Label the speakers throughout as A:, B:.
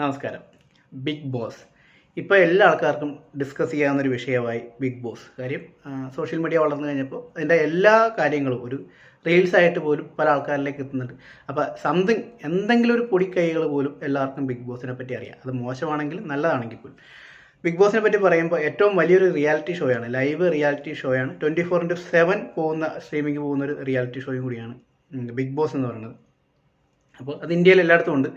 A: നമസ്കാരം. Big boss ഇപ്പോൾ എല്ലാ ആൾക്കാർക്കും ഡിസ്കസ് ചെയ്യാവുന്ന ഒരു വിഷയമായി ബിഗ് ബോസ് കാര്യം സോഷ്യൽ മീഡിയ വളർന്നു കഴിഞ്ഞപ്പോൾ അതിന്റെ എല്ലാ കാര്യങ്ങളും ഒരു റീൽസ് ആയിട്ട് പോലും പല ആൾക്കാരിലേക്ക് എത്തുന്നുണ്ട്. അപ്പോൾ സംതിങ് എന്തെങ്കിലും ഒരു പൊടിക്കൈകൾ പോലും എല്ലാവർക്കും ബിഗ് ബോസിനെ പറ്റി അറിയാം. അത് മോശമാണെങ്കിലും നല്ലതാണെങ്കിൽ പോലും. ബിഗ് ബോസിനെ പറ്റി പറയുമ്പോൾ ഏറ്റവും വലിയൊരു റിയാലിറ്റി ഷോയാണ് ലൈവ് റിയാലിറ്റി ഷോയാണ് ട്വന്റി ഫോർ ഇന്റു സെവൻ പോകുന്ന സ്ട്രീമിംഗ് പോകുന്ന ഒരു റിയാലിറ്റി ഷോയും കൂടിയാണ് ബിഗ് ബോസ് എന്ന് പറയുന്നത്. അപ്പോൾ അത് ഇന്ത്യയിൽ എല്ലായിടത്തും ഉണ്ട്.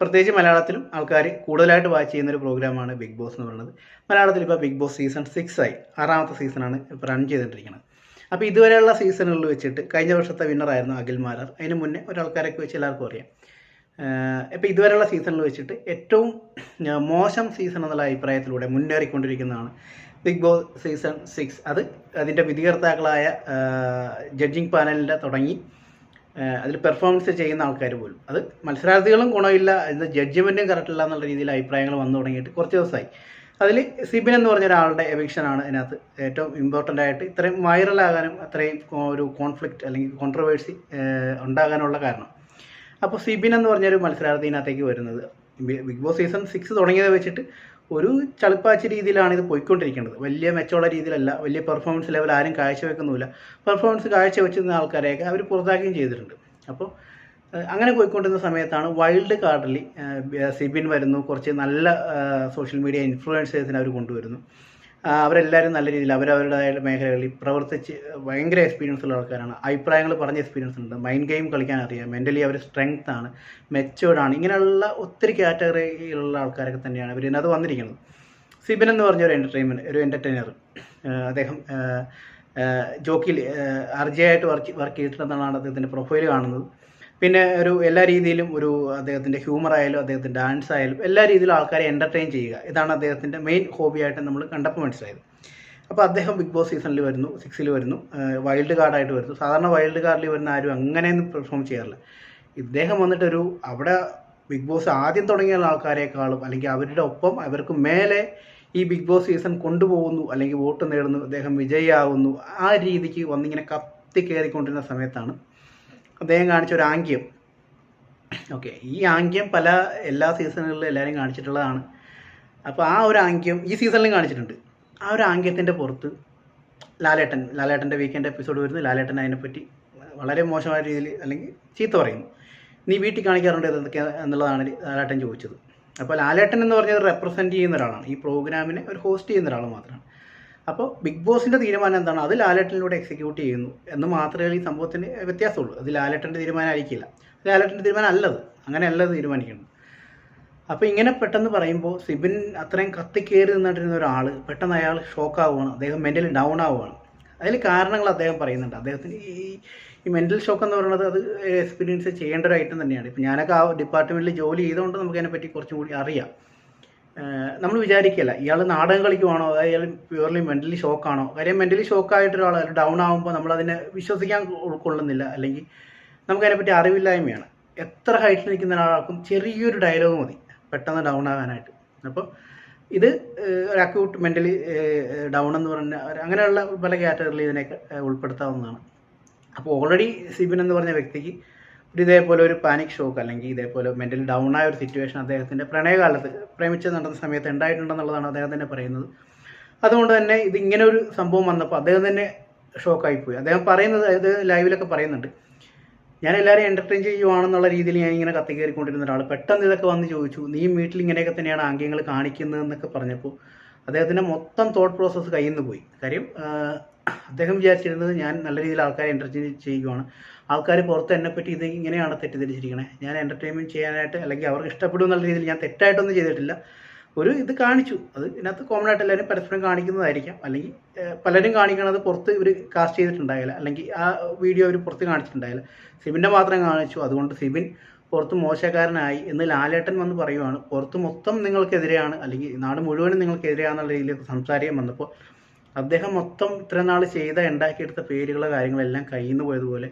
A: പ്രത്യേകിച്ച് മലയാളത്തിലും ആൾക്കാർ കൂടുതലായിട്ട് വാച്ച് ചെയ്യുന്ന ഒരു പ്രോഗ്രാമാണ് ബിഗ് ബോസ് എന്ന് പറയുന്നത്. മലയാളത്തിൽ ഇപ്പോൾ ബിഗ് ബോസ് സീസൺ സിക്സ് ആയി. ആറാമത്തെ സീസണാണ് ഇപ്പോൾ റൺ ചെയ്തുകൊണ്ടിരിക്കുന്നത് അപ്പോൾ ഇതുവരെയുള്ള സീസണുകളിൽ വെച്ചിട്ട് കഴിഞ്ഞ വർഷത്തെ വിന്നറായിരുന്നു അഖിൽ മാലർ. അതിന് മുന്നേ ഒരാൾക്കാരൊക്കെ വെച്ച് എല്ലാവർക്കും അറിയാം. ഇപ്പോൾ ഇതുവരെയുള്ള സീസണിൽ വെച്ചിട്ട് ഏറ്റവും മോശം സീസൺ എന്നുള്ള അഭിപ്രായത്തിലൂടെ മുന്നേറിക്കൊണ്ടിരിക്കുന്നതാണ് ബിഗ് ബോസ് സീസൺ സിക്സ് അത് അതിന്റെ വിധികർത്താക്കളായ ജഡ്ജിങ് പാനലിന്റെ തുടങ്ങി അതിൽ പെർഫോമൻസ് ചെയ്യുന്ന ആൾക്കാർ പോലും. അത് മത്സരാർത്ഥികളും ഗുണമില്ല ഇത് ജഡ്ജ്മെന്റും കറക്റ്റ് ഇല്ല എന്നുള്ള രീതിയിൽ അഭിപ്രായങ്ങൾ വന്നു തുടങ്ങിയിട്ട് കുറച്ച് ദിവസമായി. അതിൽ സിബിൻ എന്ന് പറഞ്ഞ ഒരാളുടെ എവിക്ഷനാണ് ഇതിനകത്ത് ഏറ്റവും ഇമ്പോർട്ടന്റ് ആയിട്ട് ഇത്രയും വൈറലാകാനും അത്രയും ഒരു കോൺഫ്ലിക്റ്റ് അല്ലെങ്കിൽ കോൺട്രവേഴ്സി ഉണ്ടാകാനുള്ള കാരണം. അപ്പോൾ സിബിൻ എന്ന് പറഞ്ഞൊരു മത്സരാർത്ഥി ഇതിനകത്തേക്ക് വരുന്നത് ബിഗ് ബോസ് സീസൺ സിക്സ് തുടങ്ങിയത് വെച്ചിട്ട് ഒരു ചളിപ്പാച്ച രീതിയിലാണ് ഇത് പോയിക്കൊണ്ടിരിക്കുന്നത്. വലിയ മെച്ചമുള്ള രീതിയിലല്ല വലിയ പെർഫോമൻസ് ലെവൽ ആരും കാഴ്ചവെക്കുന്നില്ല പെർഫോമൻസ് കാഴ്ചവെച്ചിരുന്ന ആൾക്കാരെയൊക്കെ അവർ പുറത്താക്കുകയും ചെയ്തിട്ടുണ്ട്. അപ്പോൾ അങ്ങനെ പോയിക്കൊണ്ടിരുന്ന സമയത്താണ് വൈൽഡ് കാർഡിൽ സിബിൻ വരുന്നു. കുറച്ച് നല്ല സോഷ്യൽ മീഡിയ ഇൻഫ്ലുവൻസേഴ്സിനെ അവർ കൊണ്ടുവരുന്നു. അവരെല്ലാവരും നല്ല രീതിയിൽ അവരവരുടേതായ മേഖലകളിൽ പ്രവർത്തിച്ച് ഭയങ്കര എക്സ്പീരിയൻസ് ഉള്ള ആൾക്കാരാണ്. അഭിപ്രായങ്ങൾ പറഞ്ഞ എക്സ്പീരിയൻസ് ഉണ്ട്. മൈൻഡ് ഗെയിം കളിക്കാൻ അറിയാം. മെന്റലി അവർ സ്ട്രെങ്ത് ആണ്. മെച്ചുവേർഡ് ആണ്. ഇങ്ങനെയുള്ള ഒത്തിരി കാറ്റഗറിയിലുള്ള ആൾക്കാരൊക്കെ തന്നെയാണ് ഇവർ ഇതിനകത്ത് വന്നിരിക്കുന്നത്. സിബിൻ എന്ന് പറഞ്ഞ ഒരു എന്റർടൈൻമെന്റ് ഒരു എന്റർടൈനർ അദ്ദേഹം ജോക്കിൽ അർജയായിട്ട് വർക്ക് വർക്ക് ചെയ്തിട്ടുണ്ടെന്നാണ് അദ്ദേഹത്തിന്റെ പ്രൊഫൈൽ കാണുന്നത്. പിന്നെ ഒരു എല്ലാ രീതിയിലും ഒരു അദ്ദേഹത്തിന്റെ ഹ്യൂമർ ആയാലും അദ്ദേഹത്തിന്റെ ഡാൻസ് ആയാലും എല്ലാ രീതിയിലും ആൾക്കാരെ എന്റർടൈൻ ചെയ്യുക. ഇതാണ് അദ്ദേഹത്തിന്റെ മെയിൻ ഹോബിയായിട്ട് നമ്മൾ കണ്ടപ്പോൾ മനസ്സിലായത്. അപ്പോൾ അദ്ദേഹം ബിഗ് ബോസ് സീസണിൽ വരുന്നു സിക്സിൽ വരുന്നു വൈൽഡ് കാർഡായിട്ട് വരുന്നു. സാധാരണ വൈൽഡ് കാർഡിൽ വരുന്ന ആരും അങ്ങനെയൊന്നും പെർഫോം ചെയ്യാറില്ല. ഇദ്ദേഹം വന്നിട്ടൊരു അവിടെ ബിഗ് ബോസ് ആദ്യം തുടങ്ങിയ ആൾക്കാരെക്കാളും അല്ലെങ്കിൽ അവരുടെ ഒപ്പം അവർക്ക് മേലെ ഈ ബിഗ് ബോസ് സീസൺ കൊണ്ടുപോകുന്നു അല്ലെങ്കിൽ വോട്ട് നേടുന്നു അദ്ദേഹം വിജയിയാവുന്നു ആ രീതിക്ക് വന്നിങ്ങനെ കത്തി കയറിക്കൊണ്ടിരുന്ന സമയത്താണ് അദ്ദേഹം കാണിച്ച ഒരു ആംഗ്യം. ഓക്കെ ഈ ആംഗ്യം പല എല്ലാ സീസണുകളിലും എല്ലാവരും കാണിച്ചിട്ടുള്ളതാണ്. അപ്പോൾ ആ ഒരു ആംഗ്യം ഈ സീസണിലും കാണിച്ചിട്ടുണ്ട്. ആ ഒരു ആംഗ്യത്തിന്റെ പുറത്ത് ലാലേട്ടൻ ലാലേട്ടന്റെ വീക്കെൻഡ് എപ്പിസോഡ് വരുന്നു ലാലേട്ടൻ അതിനെപ്പറ്റി വളരെ മോശമായ രീതിയിൽ അല്ലെങ്കിൽ ചീത്ത പറയുന്നു. നീ വീട്ടിൽ കാണിക്കാറുണ്ട് എന്തൊക്കെ എന്നുള്ളതാണ് ലാലേട്ടൻ ചോദിച്ചത്. അപ്പോൾ ലാലേട്ടൻ എന്ന് പറഞ്ഞത് റെപ്രസെന്റ് ചെയ്യുന്ന ഒരാളാണ്. ഈ പ്രോഗ്രാമിനെ ഒരു ഹോസ്റ്റ് ചെയ്യുന്ന ഒരാൾ മാത്രമാണ്. അപ്പോൾ ബിഗ് ബോസിന്റെ തീരുമാനം എന്താണ്? അത് ലാലേട്ടനിലൂടെ എക്സിക്യൂട്ട് ചെയ്യുന്നു. എന്ന് മാത്രമേ ഈ സംഭവത്തിന് വ്യത്യാസമുള്ളൂ. അത് ലാലേട്ടന്റെ തീരുമാനമായിരിക്കില്ല. ലാലേട്ടന്റെ തീരുമാനം അല്ലത്. അങ്ങനെ അല്ല തീരുമാനിക്കുന്നു അപ്പോൾ ഇങ്ങനെ പെട്ടെന്ന് പറയുമ്പോൾ സിബിൻ അത്രയും കത്തിക്കേറി നിന്നിട്ടിരുന്ന ഒരാൾ പെട്ടെന്ന് അയാൾ ഷോക്ക് ആവുകയാണ് അദ്ദേഹം മെന്റലി ഡൗൺ ആവുകയാണ് അതിൽ കാരണങ്ങൾ അദ്ദേഹം പറയുന്നുണ്ട്. അദ്ദേഹത്തിന് ഈ ഈ മെന്റൽ ഷോക്ക് എന്ന് പറയുന്നത് അത് എക്സ്പീരിയൻസ് ചെയ്യേണ്ട ഒരു ഐറ്റം തന്നെയാണ്. ഇപ്പം ഞാനൊക്കെ ആ ഡിപ്പാർട്ട്മെന്റിൽ ജോലി ചെയ്തുകൊണ്ട് നമുക്ക് അതിനെപ്പറ്റി കുറച്ചും കൂടി അറിയാം. നമ്മൾ വിചാരിക്കില്ല. ഇയാൾ നാടകം കളിക്കുവാണോ? അതായത് ഇയാൾ പ്യുവർലി മെന്റലി ഷോക്കാണോ കാര്യം മെന്റലി ഷോക്കായിട്ട് ഒരാൾ ഡൗൺ ആകുമ്പോൾ നമ്മളതിനെ വിശ്വസിക്കാൻ ഉൾക്കൊള്ളുന്നില്ല അല്ലെങ്കിൽ നമുക്കതിനെപ്പറ്റി അറിവില്ലായ്മയാണ്. എത്ര ഹൈറ്റിൽ നിൽക്കുന്ന ഒരാൾക്കും ചെറിയൊരു ഡയലോഗ് മതി. പെട്ടെന്ന് ഡൗൺ ആകാനായിട്ട്. അപ്പോൾ ഇത് ഒരു അക്യൂട്ട് മെന്റലി ഡൗൺ എന്ന് പറഞ്ഞ അങ്ങനെയുള്ള പല കാറ്റഗറിയിൽ ഇതിനെയൊക്കെ ഉൾപ്പെടുത്താവുന്നതാണ്. അപ്പോൾ ഓൾറെഡി സിബിൻ എന്ന് പറഞ്ഞ വ്യക്തിക്ക് ഇതേപോലെ ഒരു പാനിക് ഷോക്ക് അല്ലെങ്കിൽ ഇതേപോലെ മെന്റലി ഡൗൺ ആയ ഒരു സിറ്റുവേഷൻ അദ്ദേഹത്തിന്റെ പ്രണയകാലത്ത് പ്രേമിച്ച് നടന്ന സമയത്ത് ഉണ്ടായിട്ടുണ്ടെന്നുള്ളതാണ് അദ്ദേഹം തന്നെ പറയുന്നത്. അതുകൊണ്ട് തന്നെ ഇത് ഇങ്ങനെ ഒരു സംഭവം വന്നപ്പോൾ അദ്ദേഹം തന്നെ ഷോക്കായിപ്പോയി അദ്ദേഹം പറയുന്നത് അതായത് ലൈവിലൊക്കെ പറയുന്നുണ്ട്. ഞാൻ എല്ലാവരെയും എന്റർടൈൻ ചെയ്യുവാണെന്നുള്ള രീതിയിൽ ഞാൻ ഇങ്ങനെ കത്തി കയറിക്കൊണ്ടിരുന്ന ഒരാൾ പെട്ടെന്ന് ഇതൊക്കെ വന്ന് ചോദിച്ചു. നീ വീട്ടിൽ ഇങ്ങനെയൊക്കെ തന്നെയാണ് ആംഗ്യങ്ങൾ കാണിക്കുന്നതെന്നൊക്കെ പറഞ്ഞപ്പോൾ അദ്ദേഹത്തിന്റെ മൊത്തം തോട്ട് പ്രോസസ്സ് കയ്യിൽ നിന്ന് പോയി. കാര്യം അദ്ദേഹം വിചാരിച്ചിരുന്നത് ഞാൻ നല്ല രീതിയിൽ ആൾക്കാരെ എന്റർടൈൻ ചെയ്യുകയാണ് ആൾക്കാർ പുറത്ത് എന്നെ പറ്റി ഇത് ഇങ്ങനെയാണ് തെറ്റിദ്ധരിച്ചിരിക്കണേ. ഞാൻ എന്റർടൈൻമെന്റ് ചെയ്യാനായിട്ട് അല്ലെങ്കിൽ അവർക്ക് ഇഷ്ടപ്പെടും എന്നുള്ള രീതിയിൽ ഞാൻ തെറ്റായിട്ടൊന്നും ചെയ്തിട്ടില്ല. ഒരു ഇത് കാണിച്ചു. അത് ഇതിനകത്ത് കോമൺ ആയിട്ട് എല്ലാവരും പരസ്പരം കാണിക്കുന്നതായിരിക്കാം. അല്ലെങ്കിൽ പലരും കാണിക്കണത് പുറത്ത് ഇവർ കാസ്റ്റ് ചെയ്തിട്ടുണ്ടായില്ല. അല്ലെങ്കിൽ ആ വീഡിയോ അവർ പുറത്ത് കാണിച്ചിട്ടുണ്ടായില്ല. സിബിന്റെ മാത്രം കാണിച്ചു. അതുകൊണ്ട് സിബിൻ പുറത്ത് മോശക്കാരനായി എന്ന് ലാലേട്ടൻ വന്ന് പറയുവാണ്. പുറത്ത് മൊത്തം നിങ്ങൾക്കെതിരെയാണ്. അല്ലെങ്കിൽ നാട് മുഴുവനും നിങ്ങൾക്കെതിരെയാണെന്നുള്ള രീതിയിൽ സംസാരിക്കാൻ വന്നപ്പോൾ അദ്ദേഹം മൊത്തം ഇത്ര നാൾ ചെയ്ത ഉണ്ടാക്കിയെടുത്ത പേരുകളോ കാര്യങ്ങളെല്ലാം കയ്യിൽ നിന്ന് പോയതുപോലെ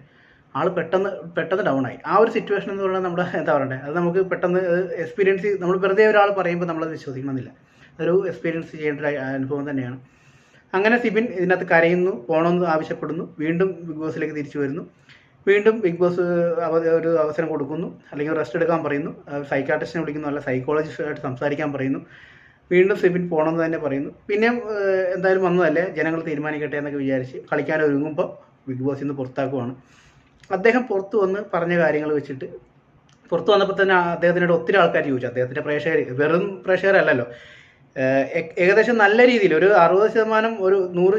A: ആൾ പെട്ടെന്ന് പെട്ടെന്ന് ഡൗൺ ആയി. ആ ഒരു സിറ്റുവേഷൻ എന്ന് പറഞ്ഞാൽ നമ്മുടെ എന്താ പറയണ്ടേ? അത് നമുക്ക് പെട്ടെന്ന് എക്സ്പീരിയൻസ് നമ്മൾ വെറുതെ ഒരാൾ പറയുമ്പോൾ നമ്മളത് വിശ്വസിക്കണമെന്നില്ല അതൊരു എക്സ്പീരിയൻസ് ചെയ്യേണ്ട ഒരു അനുഭവം തന്നെയാണ്. അങ്ങനെ സിബിൻ ഇതിനകത്ത് കരയുന്നു പോകണമെന്ന് ആവശ്യപ്പെടുന്നു. വീണ്ടും ബിഗ് ബോസിലേക്ക് തിരിച്ചു വരുന്നു. വീണ്ടും ബിഗ് ബോസ് ഒരു അവസരം കൊടുക്കുന്നു. അല്ലെങ്കിൽ റെസ്റ്റ് എടുക്കാൻ പറയുന്നു. സൈക്കാട്രിസ്റ്റിനെ വിളിക്കുന്നു. അല്ല സൈക്കോളജിസ്റ്റുമായിട്ട് സംസാരിക്കാൻ പറയുന്നു. വീണ്ടും സിബിൻ പോകണമെന്ന് തന്നെ പറയുന്നു. പിന്നെ എന്തായാലും വന്നതല്ലേ? ജനങ്ങൾ തീരുമാനിക്കട്ടെ എന്നൊക്കെ വിചാരിച്ച് കളിക്കാൻ ഒരുങ്ങുമ്പോൾ ബിഗ് ബോസിൽ നിന്ന് പുറത്താക്കുവാണ്. അദ്ദേഹം പുറത്തു വന്ന് പറഞ്ഞ കാര്യങ്ങൾ വെച്ചിട്ട് പുറത്തു വന്നപ്പോൾ തന്നെ അദ്ദേഹത്തിനോട് ഒത്തിരി ആൾക്കാർ ചോദിച്ചു. അദ്ദേഹത്തിന്റെ പ്രേക്ഷകർ വെറും പ്രേക്ഷകരല്ലല്ലോ. ഏകദേശം നല്ല രീതിയിൽ ഒരു അറുപത് ശതമാനം ഒരു നൂറ്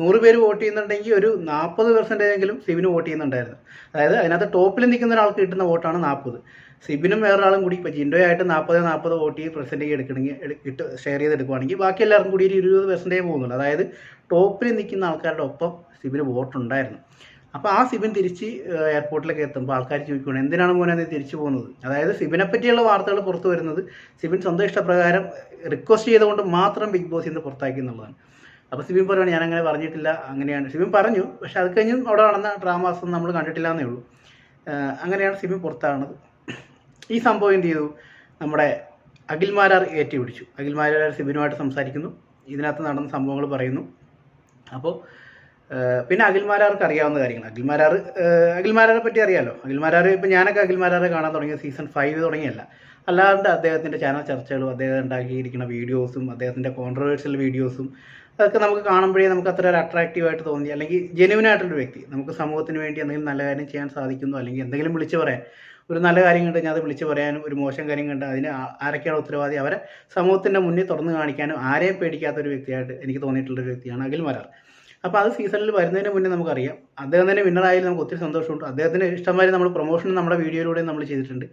A: നൂറ് പേര് വോട്ട് ചെയ്യുന്നുണ്ടെങ്കിൽ ഒരു നാൽപ്പത് പെർസെന്റേജ് എങ്കിലും സിബിന് വോട്ട് ചെയ്യുന്നുണ്ടായിരുന്നു. അതായത് അതിനകത്ത് ടോപ്പിൽ നിൽക്കുന്ന ഒരാൾക്ക് കിട്ടുന്ന വോട്ടാണ് നാൽപ്പത് സിബിനും വേറൊരാളും കൂടി ഇപ്പോൾ ജിൻഡോയായിട്ട് നാൽപ്പത് നാൽപ്പത് വോട്ട് ചെയ്ത് പെർസെന്റേജ് എടുക്കണമെങ്കിൽ ഇട്ട് ഷെയർ ചെയ്ത് എടുക്കുവാണെങ്കിൽ ബാക്കി എല്ലാവർക്കും കൂടി ഒരു ഇരുപത് പെർസെന്റേജ് പോകുന്നുള്ളൂ. അതായത് ടോപ്പിൽ നിൽക്കുന്ന ആൾക്കാരുടെ ഒപ്പം സിബിന് വോട്ടുണ്ടായിരുന്നു. അപ്പോൾ ആ സിബിൻ തിരിച്ച് എയർപോർട്ടിലേക്ക് എത്തുമ്പോൾ ആൾക്കാർ ചോദിക്കുകയാണ് എന്തിനാണ് മോനെ നീ തിരിച്ചു പോകുന്നത്? അതായത് സിബിനെ പറ്റിയുള്ള വാർത്തകൾ പുറത്തു വരുന്നത് സിബിൻ സ്വന്തം ഇഷ്ടപ്രകാരം റിക്വസ്റ്റ് ചെയ്തുകൊണ്ട് മാത്രം ബിഗ് ബോസിൽ നിന്ന് പുറത്താക്കി എന്നുള്ളതാണ്. അപ്പോൾ സിബിൻ പറയുകയാണ് ഞാൻ അങ്ങനെ പറഞ്ഞിട്ടില്ല. അങ്ങനെയാണ്. സിബിൻ പറഞ്ഞു പക്ഷെ അത് കഴിഞ്ഞും അവിടെ നടന്ന ഡ്രാമാസ് ഒന്നും നമ്മൾ കണ്ടിട്ടില്ല എന്നേ ഉള്ളൂ അങ്ങനെയാണ് സിബിൻ പുറത്താകുന്നത്. ഈ സംഭവം എന്ത് ചെയ്തു? നമ്മുടെ അഖിൽമാരാർ ഏറ്റുപിടിച്ചു അഖിൽമാരാർ സിബിനുമായിട്ട് സംസാരിക്കുന്നു. ഇതിനകത്ത് നടന്ന സംഭവങ്ങൾ പറയുന്നു. അപ്പോൾ പിന്നെ അഖിൽമാരാർക്ക് അറിയാവുന്ന കാര്യങ്ങൾ. അഖിൽമാരാർ അഖിൽമാരാറെ പറ്റി അറിയാലോ. അഖിൽമാരാർ ഇപ്പം ഞാനൊക്കെ അഖിൽമാരാറെ കാണാൻ തുടങ്ങിയ സീസൺ ഫൈവ് തുടങ്ങിയല്ല. അല്ലാണ്ട് അദ്ദേഹത്തിന്റെ ചാനൽ ചർച്ചകളും അദ്ദേഹം ഉണ്ടാക്കിയിരിക്കുന്ന വീഡിയോസും അദ്ദേഹത്തിന്റെ കോൺട്രവേഴ്സ്യൽ വീഡിയോസും അതൊക്കെ നമുക്ക് കാണുമ്പോഴേ നമുക്ക് അത്ര ഒരു അട്രാക്റ്റീവ് ആയിട്ട് തോന്നി. അല്ലെങ്കിൽ ജെന്യൂൻ ആയിട്ടുള്ളൊരു വ്യക്തി. നമുക്ക് സമൂഹത്തിന് വേണ്ടി എന്തെങ്കിലും നല്ല കാര്യം ചെയ്യാൻ സാധിക്കുന്നു. അല്ലെങ്കിൽ എന്തെങ്കിലും വിളിച്ചു പറയാൻ. ഒരു നല്ല കാര്യം കണ്ട് ഞാൻ അത് വിളിച്ചു പറയാനും ഒരു മോശം കാര്യം കണ്ട് അതിന് ആരൊക്കെയാണ് ഉത്തരവാദി? അവരെ സമൂഹത്തിന്റെ മുന്നിൽ തുറന്നു കാണിക്കാനും ആരെയും പേടിക്കാത്ത ഒരു വ്യക്തിയായിട്ട് എനിക്ക് തോന്നിയിട്ടുള്ളൊരു വ്യക്തിയാണ് അഖിൽ മരാർ അപ്പോൾ അത് സീസണിൽ വരുന്നതിന് മുന്നേ നമുക്കറിയാം. അദ്ദേഹം തന്നെ വിന്നറായാലും നമുക്ക് ഒത്തിരി സന്തോഷമുണ്ട്. അദ്ദേഹത്തിന് ഇഷ്ടമായി നമ്മൾ പ്രൊമോഷൻ നമ്മുടെ വീഡിയോയിലൂടെ നമ്മൾ ചെയ്തിട്ടുണ്ട്.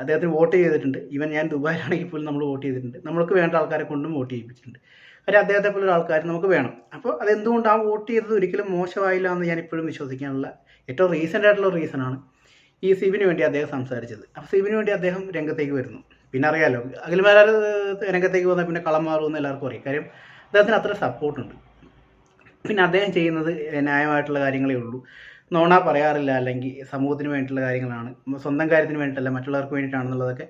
A: അദ്ദേഹത്തിന് വോട്ട് ചെയ്തിട്ടുണ്ട്. ഈവൻ ഞാൻ ദുബായിലാണെങ്കിൽ പോലും നമ്മൾ വോട്ട് ചെയ്തിട്ടുണ്ട്. നമുക്ക് വേണ്ട ആൾക്കാരെ കൊണ്ടും വോട്ട് ചെയ്യിപ്പിച്ചിട്ടുണ്ട്. കാര്യം അദ്ദേഹത്തെ പോലുള്ള ആൾക്കാർ നമുക്ക് വേണം. അപ്പോൾ അതെന്തുകൊണ്ട് ആ വോട്ട് ചെയ്തത് ഒരിക്കലും മോശമായില്ല എന്ന് ഞാൻ ഇപ്പോഴും വിശ്വസിക്കാനുള്ള ഏറ്റവും റീസെന്റ് ആയിട്ടുള്ള റീസണാണ് ഈ സിബിന് വേണ്ടി അദ്ദേഹം സംസാരിച്ചത്. അപ്പോൾ സിബിന് വേണ്ടി അദ്ദേഹം രംഗത്തേക്ക് വരുന്നു. പിന്നെ അറിയാലോ അഖിൽമാരാർ രംഗത്തേക്ക് വന്നാൽ പിന്നെ കളം മാറുമെന്ന് എല്ലാവർക്കും അറിയാം. കാര്യം അദ്ദേഹത്തിന് അത്ര സപ്പോർട്ടുണ്ട് പിന്നെ അദ്ദേഹം ചെയ്യുന്നത് ന്യായമായിട്ടുള്ള കാര്യങ്ങളേ ഉള്ളൂ. നോണ പറയാറില്ല അല്ലെങ്കിൽ സമൂഹത്തിന് വേണ്ടിയിട്ടുള്ള കാര്യങ്ങളാണ്. സ്വന്തം കാര്യത്തിന് വേണ്ടിയിട്ടല്ല മറ്റുള്ളവർക്ക് വേണ്ടിയിട്ടാണെന്നുള്ളതൊക്കെ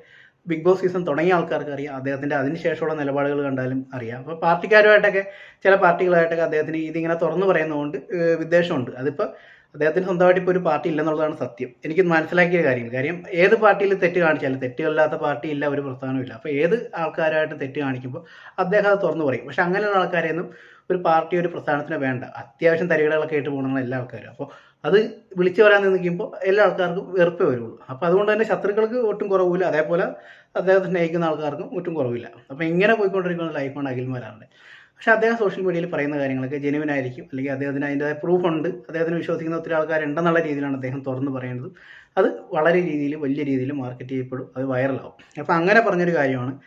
A: ബിഗ് ബോസ് സീസൺ തുടങ്ങിയ ആൾക്കാർക്ക് അറിയാം. അദ്ദേഹത്തിന്റെ അതിനുശേഷമുള്ള നിലപാടുകൾ കണ്ടാലും അറിയാം. അപ്പോൾ പാർട്ടിക്കാരുമായിട്ടൊക്കെ ചില പാർട്ടികളായിട്ടൊക്കെ അദ്ദേഹത്തിന് ഇതിങ്ങനെ തുറന്നു പറയുന്നതുകൊണ്ട് വിദ്വേഷമുണ്ട്. അതിപ്പോൾ അദ്ദേഹത്തിന് സ്വന്തമായിട്ട് ഇപ്പോൾ ഒരു പാർട്ടി ഇല്ലെന്നുള്ളതാണ് സത്യം. എനിക്ക് മനസ്സിലാക്കിയ കാര്യം. കാര്യം ഏത് പാർട്ടിയിൽ തെറ്റ് കാണിച്ചാലും തെറ്റുകളില്ലാത്ത പാർട്ടി ഇല്ല ഒരു പ്രസ്ഥാനമില്ല അപ്പോൾ ഏത് ആൾക്കാരായിട്ട് തെറ്റ് കാണിക്കുമ്പോൾ അദ്ദേഹം അത് തുറന്നു പറയും. പക്ഷെ അങ്ങനെയുള്ള ആൾക്കാരെയൊന്നും ഒരു പാർട്ടി ഒരു പ്രസ്ഥാനത്തിന് വേണ്ട. അത്യാവശ്യം തരികളൊക്കെ ആയിട്ട് പോകുന്ന എല്ലാ ആൾക്കാരും. അപ്പോൾ അത് വിളിച്ചു പറയാൻ നിൽക്കുമ്പോൾ എല്ലാ ആൾക്കാർക്കും വെറുപ്പേ വരുള്ളൂ. അപ്പോൾ അതുകൊണ്ട് തന്നെ ശത്രുക്കൾക്ക് ഒട്ടും കുറവില്ല. അതേപോലെ അദ്ദേഹത്തെ സ്നേഹിക്കുന്ന ആൾക്കാർക്കും ഒട്ടും കുറവില്ല. അപ്പോൾ ഇങ്ങനെ പോയിക്കൊണ്ടിരിക്കുന്ന ലൈഫാണ് അഖിൽമാരാറിന്റെ പക്ഷെ അദ്ദേഹം സോഷ്യൽ മീഡിയയിൽ പറയുന്ന കാര്യങ്ങളൊക്കെ ജെനുവിൻ ആയിരിക്കും. അല്ലെങ്കിൽ അദ്ദേഹത്തിന് അതിന്റെതായ പ്രൂഫ് ഉണ്ട്. അദ്ദേഹത്തിന് വിശ്വസിക്കുന്ന ഒത്തിരി ആൾക്കാരുണ്ടെന്നുള്ള രീതിയിലാണ് അദ്ദേഹം തുറന്ന് പറയുന്നത്. അത് വളരെ രീതിയിൽ വലിയ രീതിയിൽ മാർക്കറ്റ് ചെയ്യപ്പെടും. അത് വൈറലാവും അപ്പോൾ അങ്ങനെ പറഞ്ഞൊരു കാര്യമാണ്.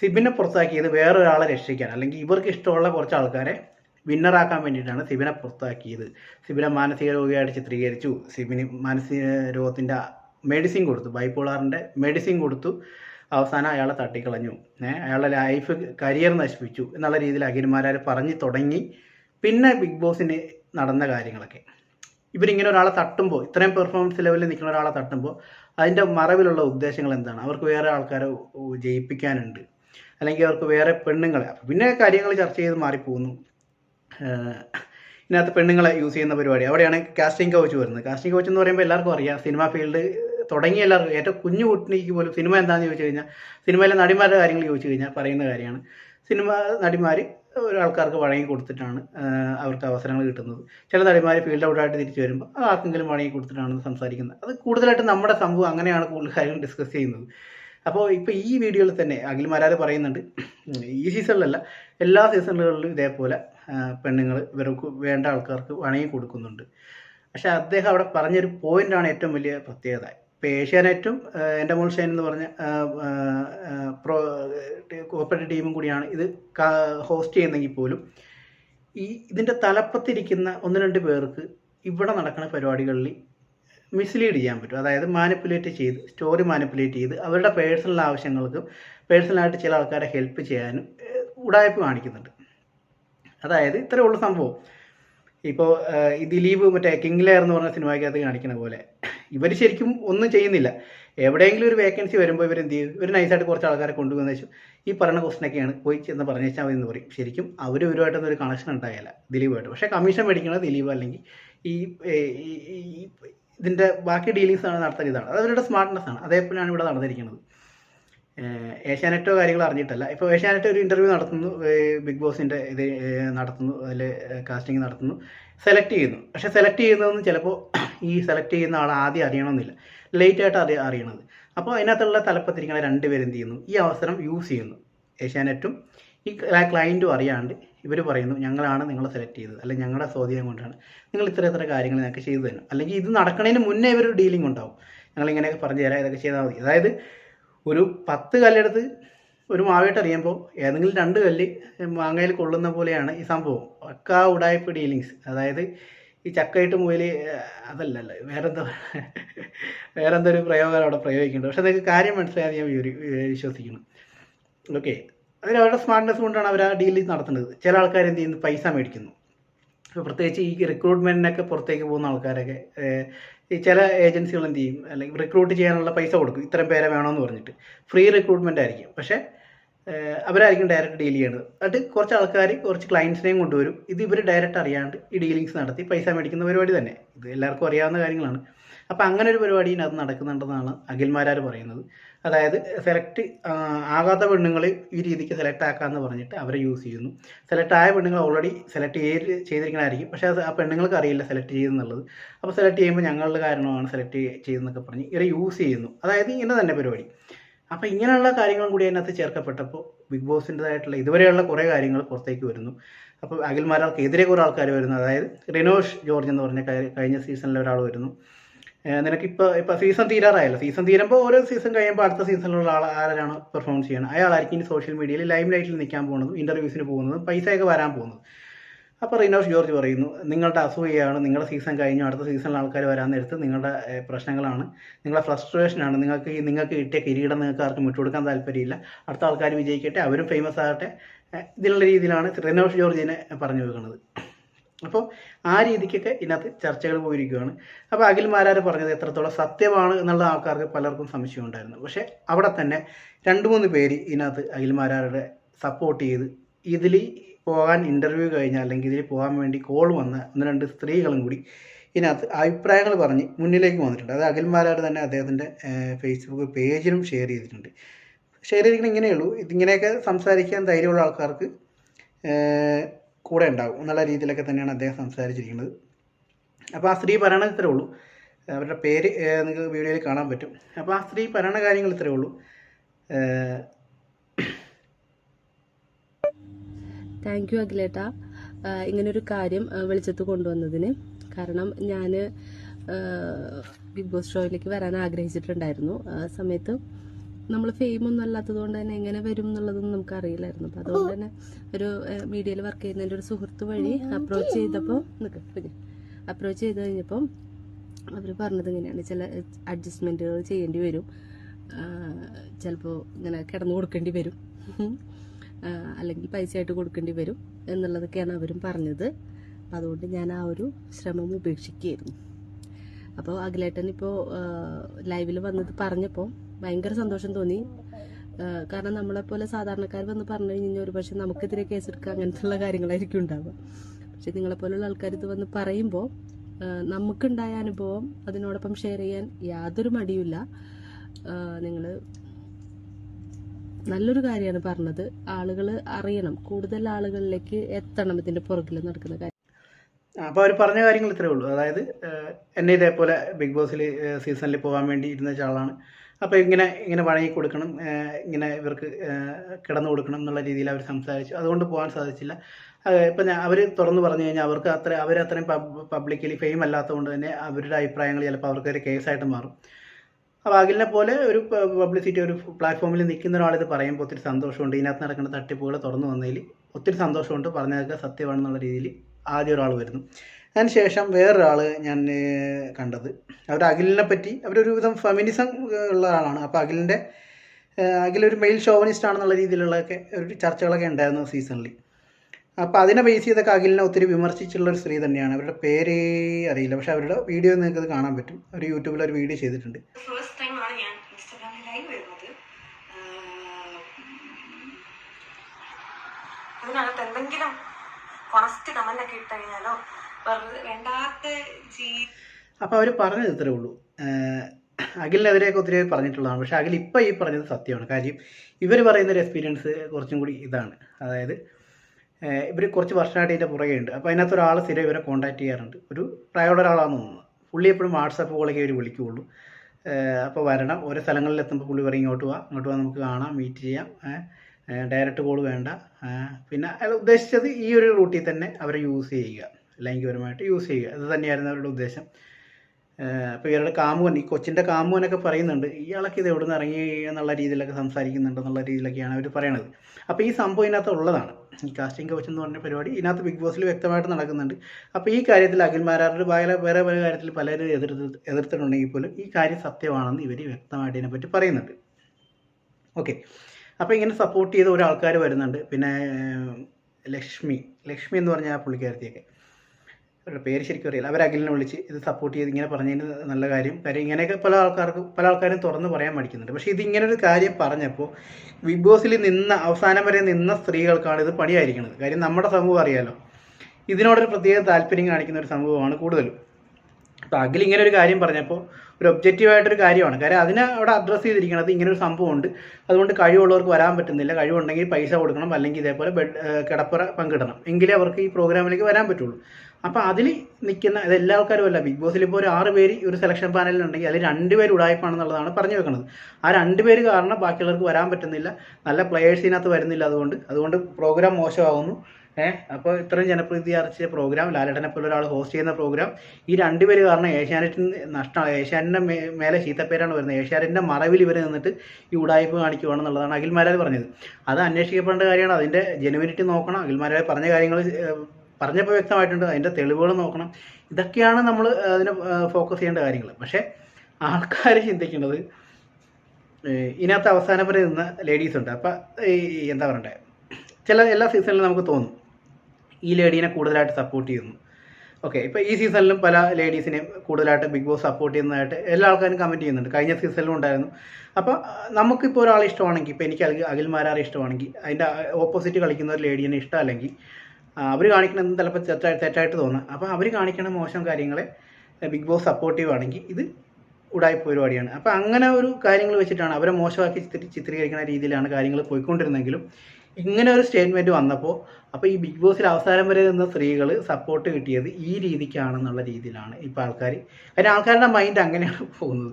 A: സിബിനെ പുറത്താക്കിയത് വേറൊരാളെ രക്ഷിക്കാൻ. അല്ലെങ്കിൽ ഇവർക്ക് ഇഷ്ടമുള്ള കുറച്ച് ആൾക്കാരെ വിന്നറാക്കാൻ വേണ്ടിയിട്ടാണ് സിബിനെ പുറത്താക്കിയത്. സിബിനെ മാനസിക രോഗിയായിട്ട് ചിത്രീകരിച്ചു. സിബിന് മാനസിക രോഗത്തിന്റെ മെഡിസിൻ കൊടുത്തു. ബൈപ്പോളാറിന്റെ മെഡിസിൻ കൊടുത്തു. അവസാനം അയാളെ തട്ടിക്കളഞ്ഞു. ഏഹ് അയാളുടെ ലൈഫ് കരിയർ നശിപ്പിച്ചു എന്നുള്ള രീതിയിൽ അഖിൽമാരാർ പറഞ്ഞു തുടങ്ങി. പിന്നെ ബിഗ് ബോസിന് നടന്ന കാര്യങ്ങളൊക്കെ. ഇവരിങ്ങനെ ഒരാളെ തട്ടുമ്പോൾ ഇത്രയും പെർഫോമൻസ് ലെവലിൽ നിൽക്കുന്ന ഒരാളെ തട്ടുമ്പോൾ അതിന്റെ മറവിലുള്ള ഉദ്ദേശങ്ങൾ എന്താണ്? അവർക്ക് വേറെ ആൾക്കാരെ ജയിപ്പിക്കാനുണ്ട്. അല്ലെങ്കിൽ അവർക്ക് വേറെ പെണ്ണുങ്ങളെ പിന്നെ കാര്യങ്ങൾ ചർച്ച ചെയ്ത് മാറിപ്പോകുന്നു. ഇതിനകത്ത് പെണ്ണുങ്ങളെ യൂസ് ചെയ്യുന്ന പരിപാടി. അവിടെയാണ് കാസ്റ്റിംഗ് കോച്ച് വരുന്നത്. കാസ്റ്റിംഗ് കോച്ച് എന്ന് പറയുമ്പോൾ എല്ലാവർക്കും അറിയാം സിനിമ ഫീൽഡ് തുടങ്ങിയ എല്ലാവർക്കും ഏറ്റവും കുഞ്ഞു കുട്ടിക്ക് പോലും സിനിമ എന്താണെന്ന് ചോദിച്ചു കഴിഞ്ഞാൽ സിനിമയിലെ നടിമാരുടെ കാര്യങ്ങൾ ചോദിച്ചു കഴിഞ്ഞാൽ പറയുന്ന കാര്യമാണ്. സിനിമ നടിമാർ ഒരാൾക്കാർക്ക് വഴങ്ങി കൊടുത്തിട്ടാണ് അവർക്ക് അവസരങ്ങൾ കിട്ടുന്നത്. ചില നടിമാർ ഫീൽഡ് ഔട്ടായിട്ട് തിരിച്ചു വരുമ്പോൾ ആർക്കെങ്കിലും വഴങ്ങി കൊടുത്തിട്ടാണ് സംസാരിക്കുന്നത്. അത് കൂടുതലായിട്ട് നമ്മുടെ സംഭവം അങ്ങനെയാണ് കൂടുതൽ കാര്യങ്ങൾ ഡിസ്കസ് ചെയ്യുന്നത്. അപ്പോൾ ഇപ്പോൾ ഈ വീഡിയോയിൽ തന്നെ അഖിൽ മാരാർ പറയുന്നുണ്ട് ഈ സീസണിലല്ല എല്ലാ സീസണുകളിലും ഇതേപോലെ പെണ്ണുങ്ങൾ ഇവർക്ക് വേണ്ട ആൾക്കാർക്ക് വണങ്ങി കൊടുക്കുന്നുണ്ട്. പക്ഷെ അദ്ദേഹം അവിടെ പറഞ്ഞൊരു പോയിന്റാണ് ഏറ്റവും വലിയ പ്രത്യേകത. ഏഷ്യാനെറ്റും എന്റെ മോൾ ഷൈൻ എന്ന് പറഞ്ഞ പ്രോ ടീമും കൂടിയാണ് ഇത് ഹോസ്റ്റ് ചെയ്യുന്നെങ്കിൽ പോലും. ഈ ഇതിന്റെ തലപ്പത്തിരിക്കുന്ന ഒന്ന് രണ്ട് പേർക്ക് ഇവിടെ നടക്കുന്ന പരിപാടികളിൽ മിസ്ലീഡ് ചെയ്യാൻ പറ്റും. അതായത് മാനിപ്പുലേറ്റ് ചെയ്ത് സ്റ്റോറി മാനിപ്പുലേറ്റ് ചെയ്ത് അവരുടെ പേഴ്സണൽ ആവശ്യങ്ങൾക്കും പേഴ്സണലായിട്ട് ചില ആൾക്കാരെ ഹെൽപ്പ് ചെയ്യാനും ഉടായ്പ കാണിക്കുന്നുണ്ട്. അതായത് ഇത്രയേ ഉള്ളൂ സംഭവം. ഇപ്പോൾ ഈ ദിലീപ് മറ്റേ കിങ് ലെയർ എന്ന് പറഞ്ഞ സിനിമയ്ക്കകത്ത് കാണിക്കുന്ന പോലെ ഇവർ ശരിക്കും ഒന്നും ചെയ്യുന്നില്ല. എവിടെയെങ്കിലും ഒരു വേക്കൻസി വരുമ്പോൾ ഇവർ എന്ത് ചെയ്യും? ഇവർ നൈസായിട്ട് കുറച്ച് ആൾക്കാരെ കൊണ്ടുവന്ന് വെച്ചു ഈ പറയുന്ന ക്വസ്റ്റനൊക്കെയാണ് പോയി ചെന്ന് പറഞ്ഞേച്ചാൽ മതി എന്ന് പറയും. ശരിക്കും അവർ ഇവരുമായിട്ടൊന്നും ഒരു കണക്ഷൻ ഉണ്ടായാലും ദിലീപുമായിട്ട്. പക്ഷേ കമ്മീഷൻ മേടിക്കുന്നത് ദിലീപ് അല്ലെങ്കിൽ ഈ ഇതിന്റെ ബാക്കി ഡീലിങ്സ് ആണ് നടത്തുന്ന ഇതാണ്. അതവരുടെ സ്മാർട്ട്നെസ് ആണ്. അതേപോലെയാണ് ഇവിടെ നടന്നിരിക്കുന്നത്. ഏഷ്യാനെറ്റോ കാര്യങ്ങൾ അറിഞ്ഞിട്ടല്ല. ഇപ്പോൾ ഏഷ്യാനെറ്റ് ഒരു ഇന്റർവ്യൂ നടത്തുന്നു ബിഗ് ബോസിന്റെ ഇത് നടത്തുന്നു അതിൽ കാസ്റ്റിംഗ് നടത്തുന്നു. സെലക്ട് ചെയ്യുന്നു. പക്ഷേ സെലക്ട് ചെയ്യുന്നതെന്ന് ചിലപ്പോൾ ഈ സെലക്ട് ചെയ്യുന്ന ആൾ ആദ്യം അറിയണമെന്നില്ല. ലേറ്റ് ആയിട്ട് അറിയ അറിയണത്. അപ്പോൾ അതിനകത്തുള്ള തലപ്പത്തിരിക്കുന്ന രണ്ടുപേരും എന്ത് ചെയ്യുന്നു? ഈ അവസരം യൂസ് ചെയ്യുന്നു. ഏഷ്യാനെറ്റും ഈ ക്ലയന്റും അറിയാണ്ട് ഇവർ പറയുന്നു ഞങ്ങളാണ് നിങ്ങളെ സെലക്ട് ചെയ്തത്. അല്ലെങ്കിൽ ഞങ്ങളുടെ സ്വാധീനം കൊണ്ടാണ് നിങ്ങൾ ഇത്ര ഇത്ര കാര്യങ്ങൾ ഞങ്ങൾക്ക് ചെയ്തു തരണം അല്ലെങ്കിൽ ഇത് നടക്കുന്നതിന് മുന്നേ ഇവർ ഡീലിംഗ് ഉണ്ടാവും. ഞങ്ങളിങ്ങനെയൊക്കെ പറഞ്ഞു തരാം ഇതൊക്കെ ചെയ്താൽ മതി. അതായത് ഒരു പത്ത് കല്ലെടുത്ത് ഒരു മാവേട്ട് അറിയുമ്പോൾ ഏതെങ്കിലും രണ്ട് കല്ല് മാങ്ങയിൽ കൊള്ളുന്ന പോലെയാണ് ഈ സംഭവം. ഒക്കെ ഉടായ്പ ഡീലിങ്സ് അതായത് ഈ ചക്കയിട്ട് മുതൽ അതല്ലല്ല വേറെന്തോ വേറെന്തോ ഒരു പ്രയോഗം അവിടെ പ്രയോഗിക്കുന്നുണ്ട്. പക്ഷെ നിങ്ങൾക്ക് കാര്യം മനസ്സിലായി ഞാൻ വിശ്വസിക്കുന്നു. ഓക്കെ അതിൽ അവരുടെ സ്മാർട്ട്നെസ് കൊണ്ടാണ് അവർ ആ ഡീൽ നടത്തുന്നത്. ചില ആൾക്കാർ എന്ത് ചെയ്യുന്നു? പൈസ മേടിക്കുന്നു. പ്രത്യേകിച്ച് ഈ റിക്രൂട്ട്മെന്റിനൊക്കെ പുറത്തേക്ക് പോകുന്ന ആൾക്കാരൊക്കെ ഈ ചില ഏജൻസികൾ എന്ത് ചെയ്യും? അല്ലെങ്കിൽ റിക്രൂട്ട് ചെയ്യാനുള്ള പൈസ കൊടുക്കും. ഇത്രയും പേരെ വേണമെന്ന് പറഞ്ഞിട്ട്. ഫ്രീ റിക്രൂട്ട്മെന്റ് ആയിരിക്കും. പക്ഷേ അവരായിരിക്കും ഡയറക്റ്റ് ഡീൽ ചെയ്യുന്നത് എന്നിട്ട് കുറച്ച് ആൾക്കാർ കുറച്ച് ക്ലയൻസിനെയും കൊണ്ടുവരും. ഇത് ഇവർ ഡയറക്റ്റ് അറിയാണ്ട് ഈ ഡീലിങ്സ് നടത്തി പൈസ മേടിക്കുന്ന പരിപാടി തന്നെ. ഇത് എല്ലാവർക്കും അറിയാവുന്ന കാര്യങ്ങളാണ്. അപ്പോൾ അങ്ങനെ ഒരു പരിപാടി ഇതിനകത്ത് നടക്കുന്നുണ്ടെന്നാണ് അഖിൽമാരാർ പറയുന്നത്. അതായത് സെലക്ട് ആകാത്ത പെണ്ണുങ്ങളെ ഈ രീതിക്ക് സെലക്ട് ആക്കാമെന്ന് പറഞ്ഞിട്ട് അവരെ യൂസ് ചെയ്യുന്നു. സെലക്ട് ആയ പെണ്ണുങ്ങൾ ഓൾറെഡി സെലക്ട് ചെയ്ത് ചെയ്തിരിക്കണമായിരിക്കും പക്ഷേ അത് ആ പെണ്ണുങ്ങൾക്ക് അറിയില്ല സെലക്ട് ചെയ്യുന്നുള്ളത്. അപ്പോൾ സെലക്ട് ചെയ്യുമ്പോൾ ഞങ്ങളുടെ കാരണമാണ് സെലക്ട് ചെയ്യുന്നതൊക്കെ പറഞ്ഞ് ഇവരെ യൂസ് ചെയ്യുന്നു. അതായത് ഇങ്ങനെ തന്നെ പരിപാടി. അപ്പോൾ ഇങ്ങനെയുള്ള കാര്യങ്ങളും കൂടി അതിനകത്ത് ചേർക്കപ്പെട്ടപ്പോൾ ബിഗ് ബോസിന്റെതായിട്ടുള്ള ഇതുവരെയുള്ള കുറേ കാര്യങ്ങൾ പുറത്തേക്ക് വരുന്നു. അപ്പോൾ അഖിൽമാരാർക്കെതിരെ കുറേ ആൾക്കാർ വരുന്നു. അതായത് റിനോഷ് ജോർജ് എന്ന് പറഞ്ഞ കഴി- കഴിഞ്ഞ സീസണിലെ ഒരാൾ വരുന്നു. നിനക്കിപ്പോൾ ഇപ്പോൾ സീസൺ തീരാറായല്ലോ. സീസൺ തീരുമ്പോൾ ഓരോ സീസൺ കഴിയുമ്പോൾ അടുത്ത സീസണിലുള്ള ആൾ ആരാണ് പെർഫോം ചെയ്യണം അയാളായിരിക്കും ഇനി സോഷ്യൽ മീഡിയയിൽ ലൈവ് ലൈറ്റിൽ നിൽക്കാൻ പോകുന്നതും ഇന്റർവ്യൂസിന് പോകുന്നതും പൈസയൊക്കെ വരാൻ പോകുന്നത്. അപ്പോൾ റിനോഷ് ജോർജ് പറയുന്നു നിങ്ങളുടെ അസൂയയാണ് നിങ്ങളുടെ സീസൺ കഴിഞ്ഞു അടുത്ത സീസണിൽ ആൾക്കാർ വരാൻ നേരത്ത് നിങ്ങളുടെ പ്രശ്നങ്ങളാണ്. നിങ്ങളുടെ ഫ്രസ്ട്രേഷനാണ് നിങ്ങൾക്ക് ഈ നിങ്ങൾക്ക് കിട്ടിയ കിരീടം നിങ്ങൾക്ക് ആർക്കും വിട്ടുകൊടുക്കാൻ താല്പര്യമില്ല. അടുത്ത ആൾക്കാർ വിജയിക്കട്ടെ അവരും ഫേമസ് ആകട്ടെ. ഇതിനുള്ള രീതിയിലാണ് റിനോഷ് ജോർജിനെ പറഞ്ഞു വെക്കുന്നത്. അപ്പോൾ ആ രീതിക്കൊക്കെ ഇതിനകത്ത് ചർച്ചകൾ പോയിരിക്കുകയാണ്. അപ്പോൾ അഖിൽ മാരാർ പറഞ്ഞത് എത്രത്തോളം സത്യമാണ് എന്നുള്ള ആൾക്കാർക്ക് പലർക്കും സംശയം ഉണ്ടായിരുന്നു. പക്ഷേ അവിടെ തന്നെ രണ്ട് മൂന്ന് പേര് ഇതിനകത്ത് അഖിൽ മാരാരുടെ സപ്പോർട്ട് ചെയ്ത് ഇതിൽ പോകാൻ ഇന്റർവ്യൂ കഴിഞ്ഞ അല്ലെങ്കിൽ ഇതിൽ പോകാൻ വേണ്ടി കോൾ വന്ന ഒന്ന് രണ്ട് സ്ത്രീകളും കൂടി ഇതിനകത്ത് അഭിപ്രായങ്ങൾ പറഞ്ഞ് മുന്നിലേക്ക് വന്നിട്ടുണ്ട്. അത് അഖിൽ മാരാർ തന്നെ അദ്ദേഹത്തിന്റെ ഫേസ്ബുക്ക് പേജിലും ഷെയർ ചെയ്തിട്ടുണ്ട്. ഷെയർ ചെയ്തിരിക്കുന്നത് ഇങ്ങനെയുള്ളൂ ഇതിങ്ങനെയൊക്കെ സംസാരിക്കാൻ ധൈര്യമുള്ള ആൾക്കാർക്ക് കൂടെ ഉണ്ടാകും എന്നുള്ള രീതിയിലൊക്കെ തന്നെയാണ് അദ്ദേഹം സംസാരിച്ചിരിക്കുന്നത്. അപ്പോൾ ആ സ്ത്രീ പറയണത് ഇത്രേ ഉള്ളൂ. അവരുടെ പേര് നിങ്ങൾക്ക് വീഡിയോയിൽ കാണാൻ പറ്റും. അപ്പോൾ ആ സ്ത്രീ പറയണ കാര്യങ്ങൾ ഇത്രേ ഉള്ളൂ.
B: താങ്ക് യു അഖിലേട്ട. ഇങ്ങനൊരു കാര്യം വെളിച്ചത്ത് കൊണ്ടുവന്നതിന്. കാരണം ഞാൻ ബിഗ് ബോസ് ഷോയിലേക്ക് വരാൻ ആഗ്രഹിച്ചിട്ടുണ്ടായിരുന്നു. ആ സമയത്ത് നമ്മൾ ഫെയിം ഒന്നും അല്ലാത്തത് കൊണ്ട് തന്നെ എങ്ങനെ വരും എന്നുള്ളതൊന്നും നമുക്ക് അറിയില്ലായിരുന്നു അപ്പം അതുകൊണ്ട് തന്നെ ഒരു മീഡിയയിൽ വർക്ക് ചെയ്യുന്നതിന്റെ എന്റെ ഒരു സുഹൃത്ത് വഴി അപ്രോച്ച് ചെയ്തപ്പോൾ അപ്രോച്ച് ചെയ്ത് കഴിഞ്ഞപ്പോൾ അവർ പറഞ്ഞത് ഇങ്ങനെയാണ്. ചില അഡ്ജസ്റ്റ്മെന്റുകൾ ചെയ്യേണ്ടി വരും. ചിലപ്പോൾ ഇങ്ങനെ കിടന്നു കൊടുക്കേണ്ടി വരും. അല്ലെങ്കിൽ അല്ലെങ്കിൽ പൈസയായിട്ട് കൊടുക്കേണ്ടി വരും എന്നുള്ളതൊക്കെയാണ് അവരും പറഞ്ഞത്. അതുകൊണ്ട് ഞാൻ ആ ഒരു ശ്രമം ഉപേക്ഷിക്കുകയായിരുന്നു. അപ്പോൾ അഖിലേട്ടൻ ഇപ്പോൾ ലൈവിൽ വന്നത് പറഞ്ഞപ്പോൾ ഭയങ്കര സന്തോഷം തോന്നി. കാരണം നമ്മളെപ്പോലെ സാധാരണക്കാർ വന്ന് പറഞ്ഞു കഴിഞ്ഞാൽ ഒരു പക്ഷേ നമുക്കെതിരെ കേസെടുക്കുക അങ്ങനത്തെ കാര്യങ്ങളായിരിക്കും ഉണ്ടാവുക. പക്ഷെ നിങ്ങളെപ്പോലുള്ള ആൾക്കാർ ഇത് വന്ന് പറയുമ്പോൾ നമുക്കുണ്ടായ അനുഭവം അതിനോടൊപ്പം ഷെയർ ചെയ്യാൻ യാതൊരു മടിയുമില്ല. നിങ്ങൾ നല്ലൊരു കാര്യമാണ് പറഞ്ഞത്. ആളുകൾ അറിയണം. കൂടുതൽ ആളുകളിലേക്ക് എത്തണം ഇതിന്റെ പുറകിൽ നടക്കുന്ന കാര്യം.
A: അപ്പോൾ അവർ പറഞ്ഞ കാര്യങ്ങൾ ഇത്രേ ഉള്ളൂ. അതായത് എന്നെ ഇതേപോലെ ബിഗ് ബോസിൽ സീസണിൽ പോകാൻ വേണ്ടി ഇരുന്ന ആളാണ് അപ്പോൾ ഇങ്ങനെ ഇങ്ങനെ വഴങ്ങി കൊടുക്കണം ഇങ്ങനെ ഇവർക്ക് കിടന്നു കൊടുക്കണം എന്നുള്ള രീതിയിൽ അവർ സംസാരിച്ചു. അതുകൊണ്ട് പോകാൻ സാധിച്ചില്ല. ഇപ്പം അവർ തുറന്നു പറഞ്ഞു കഴിഞ്ഞാൽ അവർക്ക് അത്ര അവരത്രയും പബ്ലിക്കലി ഫെയിം അല്ലാത്തതുകൊണ്ട് തന്നെ അവരുടെ അഭിപ്രായങ്ങൾ ചിലപ്പോൾ അവർക്കൊരു കേസായിട്ട് മാറും. അപ്പോൾ അഖിലിനെ പോലെ ഒരു പബ്ലിസിറ്റി ഒരു പ്ലാറ്റ്ഫോമിൽ നിൽക്കുന്ന ഒരാളിത് പറയുമ്പോൾ ഒത്തിരി സന്തോഷമുണ്ട്. ഇതിനകത്ത് നടക്കുന്ന തട്ടിപ്പുകൾ തുറന്നു വന്നതിൽ ഒത്തിരി സന്തോഷമുണ്ട്. പറഞ്ഞതൊക്കെ സത്യമാണെന്നുള്ള രീതിയിൽ ആദ്യം ഒരാൾ വരുന്നു. അതിന് ശേഷം വേറൊരാൾ ഞാൻ കണ്ടത്. അവർ അഖിലിനെ പറ്റി അവരൊരു വിധം ഫെമിനിസം ഉള്ള ആളാണ്. അപ്പോൾ അഖിലിന്റെ അഖിലൊരു മെയിൽ ഷോവനിസ്റ്റ് ആണെന്നുള്ള രീതിയിലുള്ളതൊക്കെ ഒരു ചർച്ചകളൊക്കെ ഉണ്ടായിരുന്നു സീസണിൽ അപ്പോൾ അതിനെ ബേസ് ചെയ്തൊക്കെ അഖിലിനെ ഒത്തിരി വിമർശിച്ചുള്ള ഒരു സ്ത്രീ തന്നെയാണ്. അവരുടെ പേര് അറിയില്ല. പക്ഷെ അവരുടെ വീഡിയോ നിങ്ങൾക്ക് കാണാൻ പറ്റും. അവർ യൂട്യൂബിൽ ഒരു വീഡിയോ ചെയ്തിട്ടുണ്ട്.
C: ഫസ്റ്റ് ടൈമാണ് ഞാൻ ഇൻസ്റ്റാഗ്രാമിൽ ലൈവ് അതിനകത്ത് എന്തെങ്കിലും കൊണസ്റ്റ് കമന്റ് ഒക്കെ ഇട്ട് കഴിഞ്ഞാലോ
A: അപ്പോൾ അവർ പറഞ്ഞത് ഇത്രേ ഉള്ളൂ. അഖിലിനെതിരെയൊക്കെ ഒത്തിരി പറഞ്ഞിട്ടുള്ളതാണ്. പക്ഷേ അഖിൽ ഇപ്പൊ ഈ പറഞ്ഞത് സത്യമാണ്. കാര്യം ഇവർ പറയുന്ന ഒരു എക്സ്പീരിയൻസ് കുറച്ചും കൂടി ഇതാണ്. അതായത് ഇവർ കുറച്ച് വർഷമായിട്ട് ഇതിന്റെ പുറകെ ഉണ്ട് അപ്പോൾ അതിനകത്ത് ഒരാൾ സ്ഥിരം ഇവരെ കോൺടാക്ട് ചെയ്യാറുണ്ട്. ഒരു പ്രായമുള്ള ഒരാളാണെന്ന് തോന്നുന്നു. പുള്ളി എപ്പോഴും വാട്സാപ്പ് കോളൊക്കെ ഇവർ വിളിക്കുകയുള്ളൂ അപ്പോൾ വരണം. ഓരോ സ്ഥലങ്ങളിൽ എത്തുമ്പോൾ പുള്ളി പറയും ഇങ്ങോട്ട് പോവാം ഇങ്ങോട്ട് വാ. നമുക്ക് കാണാം. മീറ്റ് ചെയ്യാം. ഡയറക്റ്റ് കോൾ വേണ്ട. പിന്നെ അയാൾ ഉദ്ദേശിച്ചത് ഈ ഒരു റൂട്ടിൽ തന്നെ അവരെ യൂസ് ചെയ്യുക. ലൈംഗികപരമായിട്ട് യൂസ് ചെയ്യുക. അത് തന്നെയായിരുന്നു അവരുടെ ഉദ്ദേശം. അപ്പോൾ ഇയാളുടെ കാമുവൻ ഈ കൊച്ചിന്റെ കാമുവനൊക്കെ പറയുന്നുണ്ട് ഇയാളൊക്കെ ഇത് എവിടെ നിന്ന് ഇറങ്ങി എന്നുള്ള രീതിയിലൊക്കെ സംസാരിക്കുന്നുണ്ട് എന്നുള്ള രീതിയിലൊക്കെയാണ് അവർ പറയണത്. അപ്പോൾ ഈ സംഭവം ഇതിനകത്ത് ഉള്ളതാണ്. ഈ കാസ്റ്റിംഗ് കോച്ച് എന്ന് പറഞ്ഞ പരിപാടി ഇതിനകത്ത് ബിഗ് ബോസിൽ വ്യക്തമായിട്ട് നടക്കുന്നുണ്ട്. അപ്പോൾ ഈ കാര്യത്തിൽ അഖിൽമാരാരുടെ വേറെ വേറെ പല കാര്യത്തിൽ പലരും എതിർത്ത് എതിർത്തിട്ടുണ്ടെങ്കിൽ പോലും ഈ കാര്യം സത്യമാണെന്ന് ഇവർ വ്യക്തമായിട്ട് ഇതിനെപ്പറ്റി പറയുന്നുണ്ട്. ഓക്കെ. അപ്പോൾ ഇങ്ങനെ സപ്പോർട്ട് ചെയ്ത ഒരാൾക്കാർ വരുന്നുണ്ട്. പിന്നെ ലക്ഷ്മി. ലക്ഷ്മി എന്ന് പറഞ്ഞ ആ പുള്ളിക്കാരത്തിയൊക്കെ. പേര് ശരിക്കും അറിയില്ല. അവർ അഖിലിനെ വിളിച്ച് ഇത് സപ്പോർട്ട് ചെയ്ത് ഇങ്ങനെ പറഞ്ഞതിന് നല്ല കാര്യം. കാര്യം ഇങ്ങനെയൊക്കെ പല ആൾക്കാർക്കും പല ആൾക്കാരും തുറന്ന് പറയാൻ മടിക്കുന്നുണ്ട്. പക്ഷേ ഇത് ഇങ്ങനെ ഒരു കാര്യം പറഞ്ഞപ്പോൾ ബിഗ് ബോസിൽ നിന്ന അവസാനം വരെ നിന്ന സ്ത്രീകൾക്കാണ് ഇത് പണിയായിരിക്കുന്നത്. കാര്യം നമ്മുടെ സമൂഹം അറിയാലോ. ഇതിനോടൊരു പ്രത്യേക താല്പര്യം കാണിക്കുന്ന ഒരു സമൂഹമാണ് കൂടുതലും. അപ്പോൾ അഖിൽ ഇങ്ങനെ ഒരു കാര്യം പറഞ്ഞപ്പോൾ ഒരു ഒബ്ജക്റ്റീവായിട്ടൊരു കാര്യമാണ്. കാര്യം അതിനെ അവിടെ അഡ്രസ്സ് ചെയ്തിരിക്കുന്നത് ഇങ്ങനെ ഒരു സംഭവമുണ്ട്. അതുകൊണ്ട് കഴിവുള്ളവർക്ക് വരാൻ പറ്റുന്നില്ല. കഴിവുണ്ടെങ്കിൽ പൈസ കൊടുക്കണം. അല്ലെങ്കിൽ ഇതേപോലെ ബെഡ് കിടപ്പറ പങ്കിടണം. എങ്കിലേ അവർക്ക് ഈ പ്രോഗ്രാമിലേക്ക് വരാൻ പറ്റുള്ളൂ. അപ്പോൾ അതിൽ നിൽക്കുന്ന ഇത് എല്ലാ ആൾക്കാരും അല്ല. ബിഗ് ബോസിൽ ഇപ്പോൾ ഒരു ആറ് പേര് ഒരു സെലക്ഷൻ പാനലിൽ ഉണ്ടെങ്കിൽ അതിൽ രണ്ട് പേര് ഉടായ്പാണെന്നുള്ളതാണ് പറഞ്ഞു വെക്കുന്നത്. ആ രണ്ട് പേര് കാരണം ബാക്കിയുള്ളവർക്ക് വരാൻ പറ്റുന്നില്ല. നല്ല പ്ലെയേഴ്സ് ഇതിനകത്ത് വരുന്നില്ല അതുകൊണ്ട്. അതുകൊണ്ട് പ്രോഗ്രാം മോശമാകുന്നു ഏഹ് അപ്പോൾ ഇത്രയും ജനപ്രീതി ആർജിച്ച പ്രോഗ്രാം ലാലേട്ടനെ പോലെ ഒരാൾ ഹോസ്റ്റ് ചെയ്യുന്ന പ്രോഗ്രാം ഈ രണ്ടുപേര് കാരണം ഏഷ്യാനെറ്റിന് നഷ്ടമാണ്. മേ മേലെ ചീത്തപ്പേരാണ് വരുന്നത്. ഏഷ്യാനെറ്റിന്റെ മറവിൽ ഇവർ നിന്നിട്ട് ഈ ഉടായ്പ കാണിക്കുകയാണെന്നുള്ളതാണ് അഖിൽമാരാൽ പറഞ്ഞത്. അത് അന്വേഷിക്കപ്പെടേണ്ട കാര്യമാണ്. അതിന്റെ ജെനുവിനിറ്റി നോക്കണം. അഖിൽ മാരാജ് പറഞ്ഞ കാര്യങ്ങൾ പറഞ്ഞപ്പോൾ വ്യക്തമായിട്ടുണ്ട്. അതിന്റെ തെളിവുകൾ നോക്കണം. ഇതൊക്കെയാണ് നമ്മൾ അതിനെ ഫോക്കസ് ചെയ്യേണ്ട കാര്യങ്ങൾ. പക്ഷേ ആൾക്കാർ ചിന്തിക്കുന്നത് ഇതിനകത്ത് അവസാനം വരെ നിന്ന ലേഡീസ് ഉണ്ട്. അപ്പം ഈ എന്താ പറയണ്ടേ? ചില എല്ലാ സീസണിലും നമുക്ക് തോന്നും. ഈ ലേഡീനെ കൂടുതലായിട്ട് സപ്പോർട്ട് ചെയ്യുന്നു. ഓക്കെ ഇപ്പോൾ ഈ സീസണിലും പല ലേഡീസിനെയും കൂടുതലായിട്ട് ബിഗ് ബോസ് സപ്പോർട്ട് ചെയ്യുന്നതായിട്ട് എല്ലാ ആൾക്കാരും കമന്റ് ചെയ്യുന്നുണ്ട്. കഴിഞ്ഞ സീസണിലും ഉണ്ടായിരുന്നു. അപ്പോൾ നമുക്കിപ്പോൾ ഒരാളെ ഇഷ്ടമാണെങ്കിൽ ഇപ്പോൾ എനിക്ക് അഖിൽ മാരാറെ ഇഷ്ടമാണെങ്കിൽ അതിന്റെ ഓപ്പോസിറ്റ് കളിക്കുന്ന ഒരു ലേഡീനെ ഇഷ്ടമല്ലെങ്കിൽ അവർ കാണിക്കണം ചിലപ്പോൾ തെറ്റായി തെറ്റായിട്ട് തോന്നാം. അപ്പോൾ അവർ കാണിക്കണ മോശം കാര്യങ്ങളെ ബിഗ് ബോസ് സപ്പോർട്ടീവ് ആണെങ്കിൽ ഇത് ഉടായ്പ പരിപാടിയാണ് അപ്പോൾ അങ്ങനെ ഒരു കാര്യങ്ങൾ വെച്ചിട്ടാണ് അവരെ മോശമാക്കി ചിത്രീ ചിത്രീകരിക്കുന്ന രീതിയിലാണ് കാര്യങ്ങൾ പോയിക്കൊണ്ടിരുന്നെങ്കിലും ഇങ്ങനെ ഒരു സ്റ്റേറ്റ്മെന്റ് വന്നപ്പോൾ അപ്പോൾ ഈ ബിഗ് ബോസിൽ അവസാനം വരെ നിന്ന സ്ത്രീകൾ സപ്പോർട്ട് കിട്ടിയത് ഈ രീതിക്കാണെന്നുള്ള രീതിയിലാണ് ഇപ്പോൾ ആൾക്കാർ കാര്യം ആൾക്കാരുടെ മൈൻഡ് അങ്ങനെയാണ് പോകുന്നത്.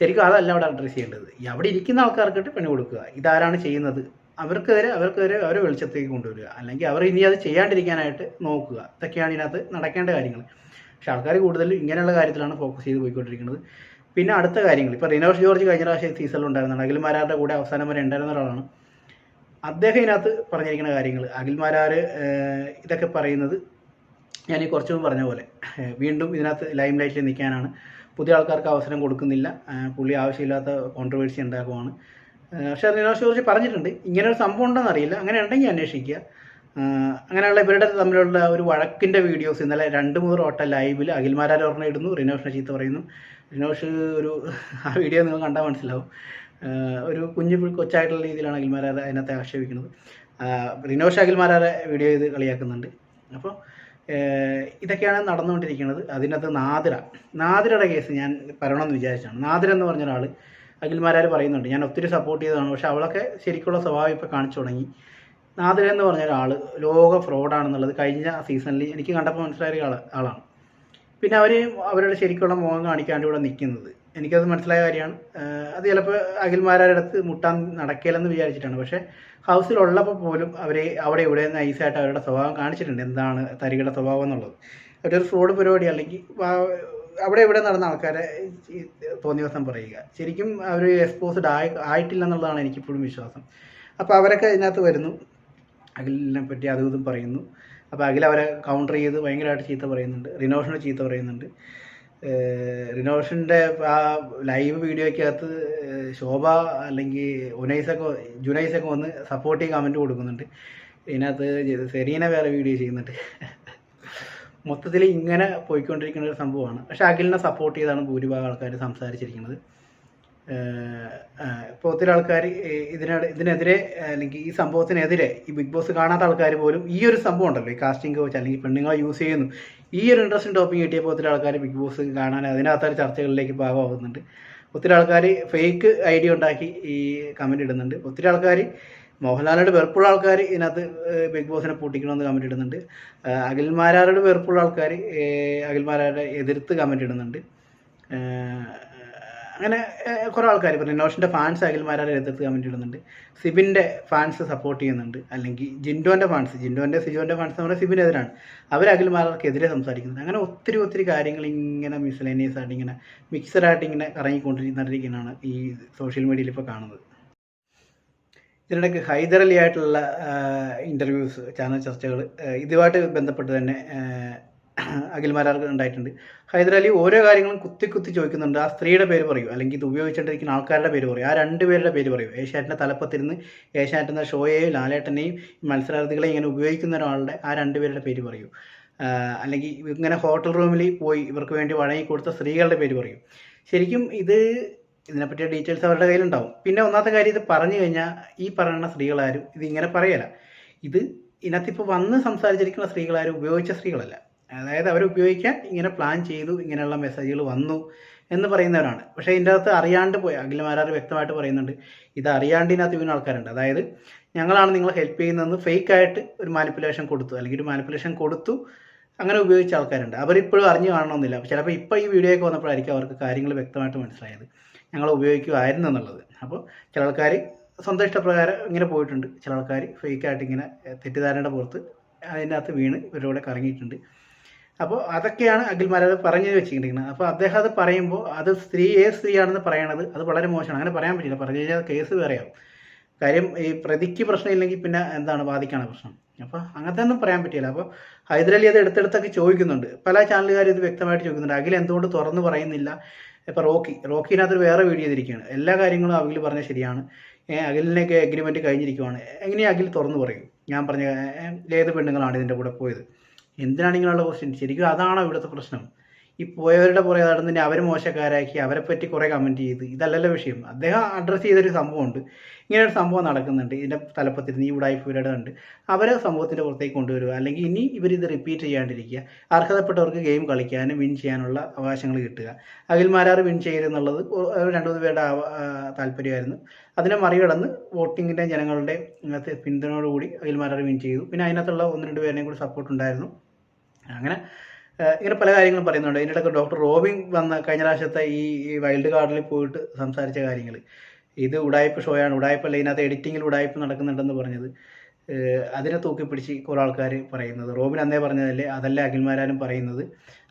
A: ശരിക്കും അതല്ല അവിടെ അഡ്രസ്സ് ചെയ്യേണ്ടത്. അവിടെ ഇരിക്കുന്ന ആൾക്കാർക്കിട്ട് പണി കൊടുക്കുക. ഇതാരാണ് ചെയ്യുന്നത്? അവർക്കെതിരെ വരെ അവരെ വെളിച്ചത്തേക്ക് കൊണ്ടുവരിക. അല്ലെങ്കിൽ അവർ ഇനി അത് ചെയ്യാണ്ടിരിക്കാനായിട്ട് നോക്കുക. ഇതൊക്കെയാണ് ഇതിനകത്ത് നടക്കേണ്ട കാര്യങ്ങൾ. പക്ഷെ ആൾക്കാർ കൂടുതൽ ഇങ്ങനെയുള്ള കാര്യത്തിലാണ് ഫോക്കസ് ചെയ്ത് പോയിക്കൊണ്ടിരിക്കുന്നത്. പിന്നെ അടുത്ത കാര്യങ്ങൾ. ഇപ്പോൾ റിനോഷ് ജോർജ് കഴിഞ്ഞ പ്രാവശ്യം സീസണിൽ ഉണ്ടായിരുന്നാണ് അഖിൽമാരാരുടെ കൂടെ അവസാനം വരെ ഉണ്ടായിരുന്ന ഒരാളാണ്. അദ്ദേഹം ഇതിനകത്ത് പറഞ്ഞിരിക്കുന്ന കാര്യങ്ങൾ. അഖിൽമാരാർ ഇതൊക്കെ പറയുന്നത് ഞാൻ ഈ കുറച്ചും പറഞ്ഞ പോലെ വീണ്ടും ഇതിനകത്ത് ലൈം ലൈറ്റിൽ നിൽക്കാനാണ്. പുതിയ ആൾക്കാർക്ക് അവസരം കൊടുക്കുന്നില്ല. പുള്ളി ആവശ്യമില്ലാത്ത കോൺട്രവേഴ്സി ഉണ്ടാക്കുവാണ്. പക്ഷേ റിനോഷ് ജോർജ് പറഞ്ഞിട്ടുണ്ട്. ഇങ്ങനെ ഒരു സംഭവം ഉണ്ടെന്ന് അറിയില്ല. അങ്ങനെ ഉണ്ടെങ്കിൽ അന്വേഷിക്കുക. അങ്ങനെയുള്ള ഇവരുടെ തമ്മിലുള്ള ഒരു വഴക്കിന്റെ വീഡിയോസ് ഇന്നലെ രണ്ട് മൂന്ന് വട്ടം ലൈവിൽ അഖിൽമാരാർ ഒരെണ്ണം ഇടുന്നു റിനോഷിനെ ചീത്ത പറയുന്നു. റിനോഷ് ഒരു ആ വീഡിയോ നിങ്ങൾ കണ്ടാൽ മനസ്സിലാവും. ഒരു കുഞ്ഞു കൊച്ചായിട്ടുള്ള രീതിയിലാണ് അഖിൽമാരാർ അതിനകത്ത് ആക്ഷേപിക്കുന്നത്. റിനോഷ് അഖിൽമാരാരെ വീഡിയോ ചെയ്ത് കളിയാക്കുന്നുണ്ട്. അപ്പോൾ ഇതൊക്കെയാണ് നടന്നുകൊണ്ടിരിക്കുന്നത്. അതിനകത്ത് നാദിര. നാദിരയുടെ കേസ് ഞാൻ പറയണമെന്ന് വിചാരിച്ചാണ്. നാദിര എന്ന് പറഞ്ഞ ഒരാൾ അഖിൽമാരാർ പറയുന്നുണ്ട് ഞാൻ ഒത്തിരി സപ്പോർട്ട് ചെയ്തതാണ് പക്ഷെ അവളൊക്കെ ശരിക്കുള്ള സ്വഭാവം ഇപ്പോൾ കാണിച്ചു തുടങ്ങി. നാദിര എന്ന് പറഞ്ഞ ഒരാൾ ലോക ഫ്രോഡാണെന്നുള്ളത് കഴിഞ്ഞ സീസണിൽ എനിക്ക് കണ്ടപ്പോൾ മനസ്സിലായ ആളാണ്. പിന്നെ അവർ അവരുടെ ശരിക്കുള്ള മുഖം കാണിക്കാണ്ട് ഇവിടെ നിൽക്കുന്നത്. എനിക്കത് മനസ്സിലായ കാര്യമാണ്. അത് ചിലപ്പോൾ അഖിൽമാരുടെ അടുത്ത് മുട്ടാൻ നടക്കില്ലെന്ന് വിചാരിച്ചിട്ടാണ്. പക്ഷേ ഹൗസിലുള്ളപ്പോൾ പോലും അവർ അവിടെ ഇവിടെ നൈസായിട്ട് അവരുടെ സ്വഭാവം കാണിച്ചിട്ടുണ്ട്. എന്താണ് തരികളുടെ സ്വഭാവം എന്നുള്ളത്. അവരൊരു ഫ്രോഡ് പരിപാടി അല്ലെങ്കിൽ അവിടെ ഇവിടെ നടന്ന ആൾക്കാരെ തോന്നിയ ദിവസം പറയുക. ശരിക്കും അവർ എക്സ്പോസ്ഡ് ആയി ആയിട്ടില്ല എന്നുള്ളതാണ് എനിക്കിപ്പോഴും വിശ്വാസം. അപ്പോൾ അവരൊക്കെ ഇതിനകത്ത് വരുന്നു. അഖിലിനെ പറ്റി അതും ഇതും പറയുന്നു. അപ്പോൾ അഖിൽ അവരെ കൗണ്ടർ ചെയ്ത് ഭയങ്കരമായിട്ട് ചീത്ത പറയുന്നുണ്ട്. റിനോഷിനെ ചീത്ത പറയുന്നുണ്ട്. റിനോഷിന്റെ ആ ലൈവ് വീഡിയോയ്ക്കകത്ത് ശോഭ അല്ലെങ്കിൽ ഉനൈസൊക്കെ ജുനൈസൊക്കെ വന്ന് സപ്പോർട്ടീവ് കമന്റ് കൊടുക്കുന്നുണ്ട്. ഇതിനകത്ത് സെറീന വേറെ വീഡിയോ ചെയ്യുന്നുണ്ട്. മൊത്തത്തിൽ ഇങ്ങനെ പോയിക്കൊണ്ടിരിക്കുന്ന ഒരു സംഭവമാണ്. പക്ഷെ അഖിലിനെ സപ്പോർട്ട് ചെയ്താണ് ഭൂരിഭാഗം ആൾക്കാർ സംസാരിച്ചിരിക്കുന്നത്. ഇപ്പോൾ ഒത്തിരി ആൾക്കാർ ഇതിനോട് ഇതിനെതിരെ അല്ലെങ്കിൽ ഈ സംഭവത്തിനെതിരെ ഈ ബിഗ് ബോസ് കാണാത്ത ആൾക്കാർ പോലും ഈ ഒരു സംഭവം ഉണ്ടല്ലോ. ഈ കാസ്റ്റിംഗ് വെച്ച് അല്ലെങ്കിൽ പെണ്ണുങ്ങളെ യൂസ് ചെയ്യുന്നു. ഈ ഒരു ഇൻട്രസ്റ്റിംഗ് ടോപ്പിക് കിട്ടിയപ്പോൾ ഒത്തിരി ആൾക്കാർ ബിഗ് ബോസ് കാണാൻ അതിനകത്തൊരു ചർച്ചകളിലേക്ക് ഭാഗമാകുന്നുണ്ട് ഒത്തിരി ആൾക്കാർ ഫേക്ക് ഐഡിയ ഉണ്ടാക്കി ഈ കമന്റ് ഇടുന്നുണ്ട്. ഒത്തിരി ആൾക്കാർ മോഹൻലാലിനോട് വെറുപ്പുള്ള ആൾക്കാർ ഇതിനകത്ത് ബിഗ് ബോസിനെ പൂട്ടിക്കണമെന്ന് കമന്റ് ഇടുന്നുണ്ട്. അഖിൽമാരാരോട് വെറുപ്പുള്ള ആൾക്കാർ അഖിൽമാരാരെ എതിർത്ത് കമന്റ് ഇടുന്നുണ്ട്. അങ്ങനെ കുറെ ആൾക്കാർ പറഞ്ഞു. നോഷിന്റെ ഫാൻസ് അഖിൽമാരാരെ എതിർത്ത് കമന്റ് ഇടുന്നുണ്ട്. സിബിന്റെ ഫാൻസ് സപ്പോർട്ട് ചെയ്യുന്നുണ്ട്. അല്ലെങ്കിൽ ജിൻഡോന്റെ ഫാൻസ് ജിൻഡോന്റെ സിജോന്റെ ഫാൻസ് എന്ന് പറഞ്ഞാൽ സിബിനെതിരാണ് അവർ അഖിൽമാരാർക്കെതിരെ സംസാരിക്കുന്നുണ്ട്. അങ്ങനെ ഒത്തിരി ഒത്തിരി കാര്യങ്ങൾ ഇങ്ങനെ മിസ്ലേനിയസ് ആയിട്ട് ഇങ്ങനെ മിക്സഡായിട്ട് ഇങ്ങനെ കറങ്ങിക്കൊണ്ടിരിക്കുന്നതാണ് ഈ സോഷ്യൽ മീഡിയയിൽ ഇപ്പോൾ കാണുന്നത്. ഇതിനിടയ്ക്ക് ഹൈദരലി ആയിട്ടുള്ള ഇന്റർവ്യൂസ് ചാനൽ ചർച്ചകൾ ഇതുമായിട്ട് ബന്ധപ്പെട്ട് തന്നെ അഖിൽമാരാർക്ക് ഉണ്ടായിട്ടുണ്ട്. ഹൈദരാലി ഓരോ കാര്യങ്ങളും കുത്തി കുത്തി ചോദിക്കുന്നുണ്ട്. ആ സ്ത്രീയുടെ പേര് പറയൂ അല്ലെങ്കിൽ ഇത് ഉപയോഗിച്ചുകൊണ്ടിരിക്കുന്ന ആൾക്കാരുടെ പേര് പറയൂ ആ രണ്ട് പേരുടെ പേര് പറയൂ. ഏഷ്യാറ്റിന്റെ തലപ്പത്തിരുന്ന് ഏഷ്യാറ്റ് എന്ന ഷോയെയും ലാലേട്ടനെയും മത്സരാർത്ഥികളെ ഇങ്ങനെ ഉപയോഗിക്കുന്ന ഒരാളുടെ ആ രണ്ട് പേരുടെ പേര് പറയൂ. അല്ലെങ്കിൽ ഇങ്ങനെ ഹോട്ടൽ റൂമിൽ പോയി ഇവർക്ക് വേണ്ടി വഴങ്ങി കൊടുത്ത സ്ത്രീകളുടെ പേര് പറയും. ശരിക്കും ഇത് ഇതിനെപ്പറ്റിയ ഡീറ്റെയിൽസ് അവരുടെ കയ്യിലുണ്ടാവും. പിന്നെ ഒന്നാമത്തെ കാര്യം ഇത് പറഞ്ഞു കഴിഞ്ഞാൽ ഈ പറയുന്ന സ്ത്രീകളാരും ഇത് ഇങ്ങനെ പറയല. ഇത് ഇതിനകത്തിപ്പോൾ വന്ന് സംസാരിച്ചിരിക്കുന്ന സ്ത്രീകളാരും ഉപയോഗിച്ച സ്ത്രീകളല്ല. അതായത് അവർ ഉപയോഗിക്കാൻ ഇങ്ങനെ പ്ലാൻ ചെയ്തു ഇങ്ങനെയുള്ള മെസ്സേജുകൾ വന്നു എന്ന് പറയുന്നവരാണ്. പക്ഷേ ഇതിന്റെ അകത്ത് അറിയാണ്ട് പോയി അഖിലമാരാർ വ്യക്തമായിട്ട് പറയുന്നുണ്ട്. ഇത് അറിയാണ്ട് ഇതിനകത്ത് വീണ ആൾക്കാരുണ്ട്. അതായത് ഞങ്ങളാണ് നിങ്ങളെ ഹെൽപ്പ് ചെയ്യുന്നതെന്ന് ഫേക്ക് ആയിട്ട് ഒരു മാനിപ്പുലേഷൻ കൊടുത്തു. അല്ലെങ്കിൽ ഒരു മാനിപ്പുലേഷൻ കൊടുത്തു അങ്ങനെ ഉപയോഗിച്ച ആൾക്കാരുണ്ട്. അവരിപ്പോഴും അറിഞ്ഞു കാണണമെന്നില്ല. ചിലപ്പോൾ ഇപ്പോൾ ഈ വീഡിയോയൊക്കെ വന്നപ്പോഴായിരിക്കും അവർക്ക് കാര്യങ്ങൾ വ്യക്തമായിട്ട് മനസ്സിലായത്. ഞങ്ങൾ ഉപയോഗിക്കുമായിരുന്നു എന്നുള്ളത്. അപ്പോൾ ചില ആൾക്കാർ സ്വന്തം ഇഷ്ടപ്രകാരം ഇങ്ങനെ പോയിട്ടുണ്ട്. ചില ആൾക്കാർ ഫേക്കായിട്ട് ഇങ്ങനെ തെറ്റിദ്ധാരണയുടെ പുറത്ത് അതിനകത്ത് വീണ് ഇവരോടെ കറങ്ങിയിട്ടുണ്ട്. അപ്പോൾ അതൊക്കെയാണ് അഖിൽമാരത് പറഞ്ഞു വെച്ചിരിക്കുന്നത്. അപ്പോൾ അദ്ദേഹം അത് പറയുമ്പോൾ അത് സ്ത്രീ ഏത് സ്ത്രീയാണെന്ന് പറയണത് അത് വളരെ മോശമാണ്. അങ്ങനെ പറയാൻ പറ്റില്ല. പറഞ്ഞു കഴിഞ്ഞാൽ കേസ് വേറെയാവും. കാര്യം ഈ പ്രതിക്ക് പ്രശ്നമില്ലെങ്കിൽ പിന്നെ എന്താണ് ബാധിക്കാണ് പ്രശ്നം? അപ്പോൾ അങ്ങനത്തെ ഒന്നും പറയാൻ പറ്റില്ല. അപ്പോൾ ഹൈദരലി അത് എടുത്തെടുത്തൊക്കെ ചോദിക്കുന്നുണ്ട്. പല ചാനലുകാരും ഇത് വ്യക്തമായിട്ട് ചോദിക്കുന്നുണ്ട്. അഖിൽ എന്തുകൊണ്ട് തുറന്നു പറയുന്നില്ല? ഇപ്പോൾ റോക്കി റോക്കിനകത്ത് വേറെ വീഡിയോ ചെയ്തിരിക്കുകയാണ്. എല്ലാ കാര്യങ്ങളും അഖിൽ പറഞ്ഞ ശരിയാണ്. അഖിലിനൊക്കെ എഗ്രിമെന്റ് കഴിഞ്ഞിരിക്കുവാണ്. എങ്ങനെയാണ് അഖിൽ തുറന്നു പറയും? ഞാൻ പറഞ്ഞ ഏത് പെണ്ണുങ്ങളാണ് ഇതിന്റെ കൂടെ പോയത്? എന്തിനാണ് ഇങ്ങനെയുള്ള ക്വസ്റ്റ്യൻ ശരിക്കും അതാണ് ഇവിടുത്തെ പ്രശ്നം? ഈ പോയവരുടെ പുറകെ നടന്നിട്ട് അവർ മോശക്കാരാക്കി അവരെ പറ്റി കുറേ കമന്റ് ചെയ്ത്. ഇതല്ലല്ലോ വിഷയം. അദ്ദേഹം അഡ്രസ്സ് ചെയ്തൊരു സംഭവമുണ്ട്. ഇങ്ങനെ ഒരു സംഭവം നടക്കുന്നുണ്ട് ഇതിന്റെ തലപ്പത്തിരുന്ന് ഈ ഉടായ്പയുടെ ഉണ്ട് അവരെ സമൂഹത്തിന്റെ പുറത്തേക്ക് കൊണ്ടുവരിക. അല്ലെങ്കിൽ ഇനി ഇവർ ഇത് റിപ്പീറ്റ് ചെയ്യാണ്ടിരിക്കുക. അർഹതപ്പെട്ടവർക്ക് ഗെയിം കളിക്കാനും വിൻ ചെയ്യാനുള്ള അവകാശങ്ങൾ കിട്ടുക. അഖിൽമാരാർ വിൻ ചെയ്തെന്നുള്ളത് രണ്ടു മൂന്ന് പേരുടെ താല്പര്യമായിരുന്നു. അതിനെ മറികടന്ന് വോട്ടിങ്ങിന്റെ ജനങ്ങളുടെ പിന്തുണയോടുകൂടി പിന്തുണയോടുകൂടി അഖിൽമാരാർ വിൻ ചെയ്തു. പിന്നെ അതിനകത്തുള്ള ഒന്ന് രണ്ട് പേരുടെയും കൂടി സപ്പോർട്ട് ഉണ്ടായിരുന്നു. അങ്ങനെ ഇങ്ങനെ പല കാര്യങ്ങളും പറയുന്നുണ്ട്. ഇതിനിടയ്ക്ക് ഡോക്ടർ റോബിൻ വന്ന കഴിഞ്ഞ പ്രാവശ്യത്തെ ഈ വൈൽഡ് കാർഡിൽ പോയിട്ട് സംസാരിച്ച കാര്യങ്ങൾ. ഇത് ഉടായ്പ ഷോയാണ് ഉടായ്പല്ല ഇതിനകത്ത് എഡിറ്റിങ്ങിൽ ഉടായ്പ നടക്കുന്നുണ്ടെന്ന് പറഞ്ഞത്. അതിനെ തൂക്കിപ്പിടിച്ച് കുറേ ആൾക്കാർ പറയുന്നത്. റോബിൻ അന്നേ പറഞ്ഞതല്ലേ? അതല്ലേ അഖിൽമാരാനും പറയുന്നത്.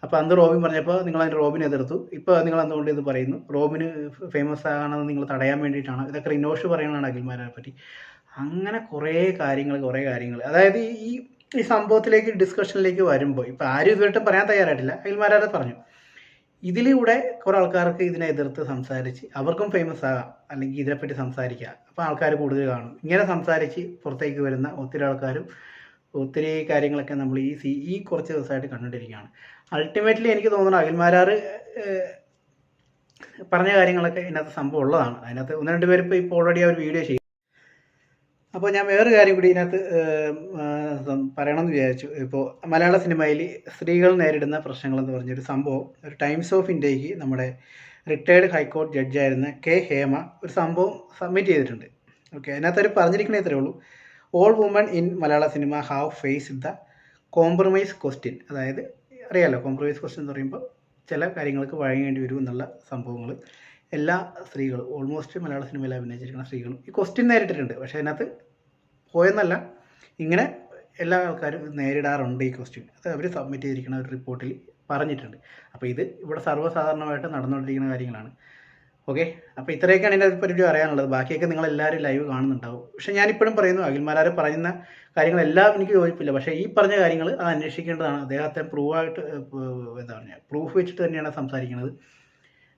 A: അപ്പോൾ അന്ന് റോബിൻ പറഞ്ഞപ്പോൾ നിങ്ങൾ അതിന് റോബിനെ എതിർത്തു. ഇപ്പോൾ നിങ്ങൾ എന്തുകൊണ്ട് ഇത് പറയുന്നു? റോബിന് ഫേമസ് ആകണമെന്ന് നിങ്ങൾ തടയാൻ വേണ്ടിയിട്ടാണ്. ഇതൊക്കെ റിനോഷ് പറയുന്നതാണ് അഖിൽമാരാനെ പറ്റി. അങ്ങനെ കുറേ കാര്യങ്ങൾ കുറേ കാര്യങ്ങൾ. അതായത് ഈ ഈ സംഭവത്തിലേക്ക് ഡിസ്കഷനിലേക്ക് വരുമ്പോൾ ഇപ്പോൾ ആരും ഇതുവരെയും പറയാൻ തയ്യാറായിട്ടില്ല. അഖിൽമാരാരെ പറഞ്ഞു. ഇതിലൂടെ കുറേ ആൾക്കാർക്ക് ഇതിനെ എതിർത്ത് സംസാരിച്ച് അവർക്കും ഫേമസ് ആകാം അല്ലെങ്കിൽ ഇതിനെപ്പറ്റി സംസാരിക്കാം. അപ്പോൾ ആൾക്കാർ കൂടുതൽ കാണും. ഇങ്ങനെ സംസാരിച്ച് പുറത്തേക്ക് വരുന്ന ഒത്തിരി ആൾക്കാരും ഒത്തിരി കാര്യങ്ങളൊക്കെ നമ്മൾ ഈ സി ഈ കുറച്ച് ദിവസമായിട്ട് കണ്ടുകൊണ്ടിരിക്കുകയാണ്. അൾട്ടിമേറ്റ്ലി എനിക്ക് തോന്നുന്നു അഖിൽമാരാർ പറഞ്ഞ കാര്യങ്ങളൊക്കെ ഇതിനകത്ത് സംഭവം ഉള്ളതാണ്. അതിനകത്ത് ഒന്ന് രണ്ട് പേര് ഇപ്പോൾ ഇപ്പോൾ ഓൾറെഡി ഒരു വീഡിയോ ചെയ്യും അപ്പോൾ ഞാൻ വേറൊരു കാര്യം കൂടി ഇതിനകത്ത് പറയണമെന്ന് വിചാരിച്ചു. ഇപ്പോൾ മലയാള സിനിമയിൽ സ്ത്രീകൾ നേരിടുന്ന പ്രശ്നങ്ങളെന്ന് പറഞ്ഞൊരു സംഭവം ഒരു ടൈംസ് ഓഫ് ഇന്ത്യയ്ക്ക് നമ്മുടെ റിട്ടയർഡ് ഹൈക്കോടതി ജഡ്ജായിരുന്ന കെ ഹേമ ഒരു സംഭവം സബ്മിറ്റ് ചെയ്തിട്ടുണ്ട്. ഓക്കെ അതിനകത്ത് അവർ പറഞ്ഞിരിക്കണേ ഇത്രയേ ഉള്ളൂ. All women in Malayalam cinema have face the compromise question അതായത് അറിയാലോ കോംപ്രമൈസ് ക്വസ്റ്റ്യൻ എന്ന് പറയുമ്പോൾ ചില കാര്യങ്ങൾക്ക് വഴങ്ങേണ്ടി വരും എന്നുള്ള സംഭവങ്ങൾ എല്ലാ സ്ത്രീകളും ഓൾമോസ്റ്റ് മലയാള സിനിമയിൽ അഭിനയിച്ചിരിക്കുന്ന സ്ത്രീകളും ഈ ക്വസ്റ്റ്യൻ നേരിട്ടിട്ടുണ്ട്. പക്ഷേ അതിനകത്ത് പോയെന്നല്ല. ഇങ്ങനെ എല്ലാ ആൾക്കാരും നേരിടാറുണ്ട് ഈ ക്വസ്റ്റ്യൻ അത് അവർ സബ്മിറ്റ് ചെയ്തിരിക്കുന്ന ഒരു റിപ്പോർട്ടിൽ പറഞ്ഞിട്ടുണ്ട്. അപ്പോൾ ഇത് ഇവിടെ സർവസാധാരണമായിട്ട് നടന്നുകൊണ്ടിരിക്കുന്ന കാര്യങ്ങളാണ്. ഓക്കെ അപ്പോൾ ഇത്രയൊക്കെയാണ് ഇതിനെ പറ്റി അറിയാനുള്ളത് ബാക്കിയൊക്കെ നിങ്ങൾ എല്ലാവരും ലൈവ് കാണുന്നുണ്ടാവും. പക്ഷേ ഞാനിപ്പോഴും പറയുന്നു അഖിൽമാരാർ പറയുന്ന കാര്യങ്ങളെല്ലാം എനിക്ക് യോജിപ്പില്ല. പക്ഷേ ഈ പറഞ്ഞ കാര്യങ്ങൾ അത് അന്വേഷിക്കേണ്ടതാണ്. അദ്ദേഹത്തെ പ്രൂവായിട്ട് എന്താ പറയുക പ്രൂഫ് വെച്ചിട്ട് തന്നെയാണ് സംസാരിക്കുന്നത്.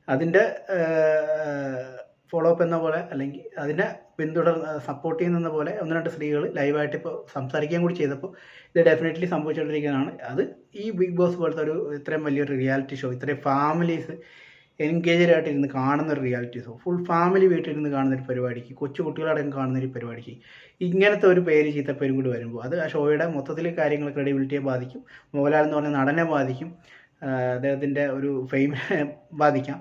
A: അതിന്റെ ഫോളോ അപ്പ് എന്ന പോലെ അല്ലെങ്കിൽ അതിനെ പിന്തുടർ സപ്പോർട്ട് ചെയ്യുന്ന പോലെ ഒന്ന് രണ്ട് സ്ത്രീകൾ ലൈവായിട്ട് ഇപ്പോൾ സംസാരിക്കുകയും കൂടി ചെയ്തപ്പോൾ ഇത് ഡെഫിനറ്റ്ലി സംഭവിച്ചുകൊണ്ടിരിക്കുന്നതാണ് അത് ഈ ബിഗ് ബോസ് പോലത്തെ ഒരു ഇത്രയും വലിയൊരു റിയാലിറ്റി ഷോ ഇത്രയും ഫാമിലീസ് എൻഗേജഡ് ആയിട്ട് ഇരുന്ന് കാണുന്ന ഒരു റിയാലിറ്റി ഷോ ഫുൾ ഫാമിലി വീട്ടിലിരുന്ന് കാണുന്ന ഒരു പരിപാടിക്ക് കൊച്ചു കുട്ടികളടക്കം കാണുന്ന ഒരു പരിപാടിക്ക് ഇങ്ങനത്തെ ഒരു പേര് ചീത്തപ്പേരും കൂടി വരുമ്പോൾ അത് ആ ഷോയുടെ മൊത്തത്തിൽ കാര്യങ്ങൾ ക്രെഡിബിലിറ്റിയെ ബാധിക്കും. മോഹൻലാൽ എന്ന് പറഞ്ഞ നടനെ ബാധിക്കും. അദ്ദേഹത്തിന്റെ ഒരു ഫെയിമിനെ ബാധിക്കാം.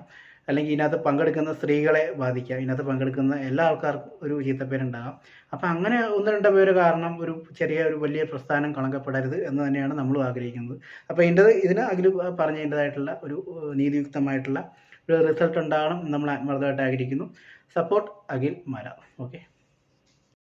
A: അല്ലെങ്കിൽ ഇതിനകത്ത് പങ്കെടുക്കുന്ന സ്ത്രീകളെ ബാധിക്കാം. ഇതിനകത്ത് പങ്കെടുക്കുന്ന എല്ലാ ആൾക്കാർക്കും ഒരു ചീത്തപ്പേരുണ്ടാകാം. അപ്പം അങ്ങനെ ഒന്ന് രണ്ട് പേര് കാരണം ഒരു ചെറിയ ഒരു വലിയ പ്രസ്ഥാനം കളങ്കപ്പെടരുത് എന്ന് തന്നെയാണ് നമ്മളും ആഗ്രഹിക്കുന്നത്. അപ്പോൾ ഇതിന്റെ ഇതിന് അഖിൽ പറഞ്ഞതിന്റെതായിട്ടുള്ള ഒരു നീതിയുക്തമായിട്ടുള്ള ഒരു റിസൾട്ട് ഉണ്ടാകണം നമ്മൾ ആത്മാർത്ഥമായിട്ട് ആഗ്രഹിക്കുന്നു. സപ്പോർട്ട് അഖിൽ മല ഓക്കെ.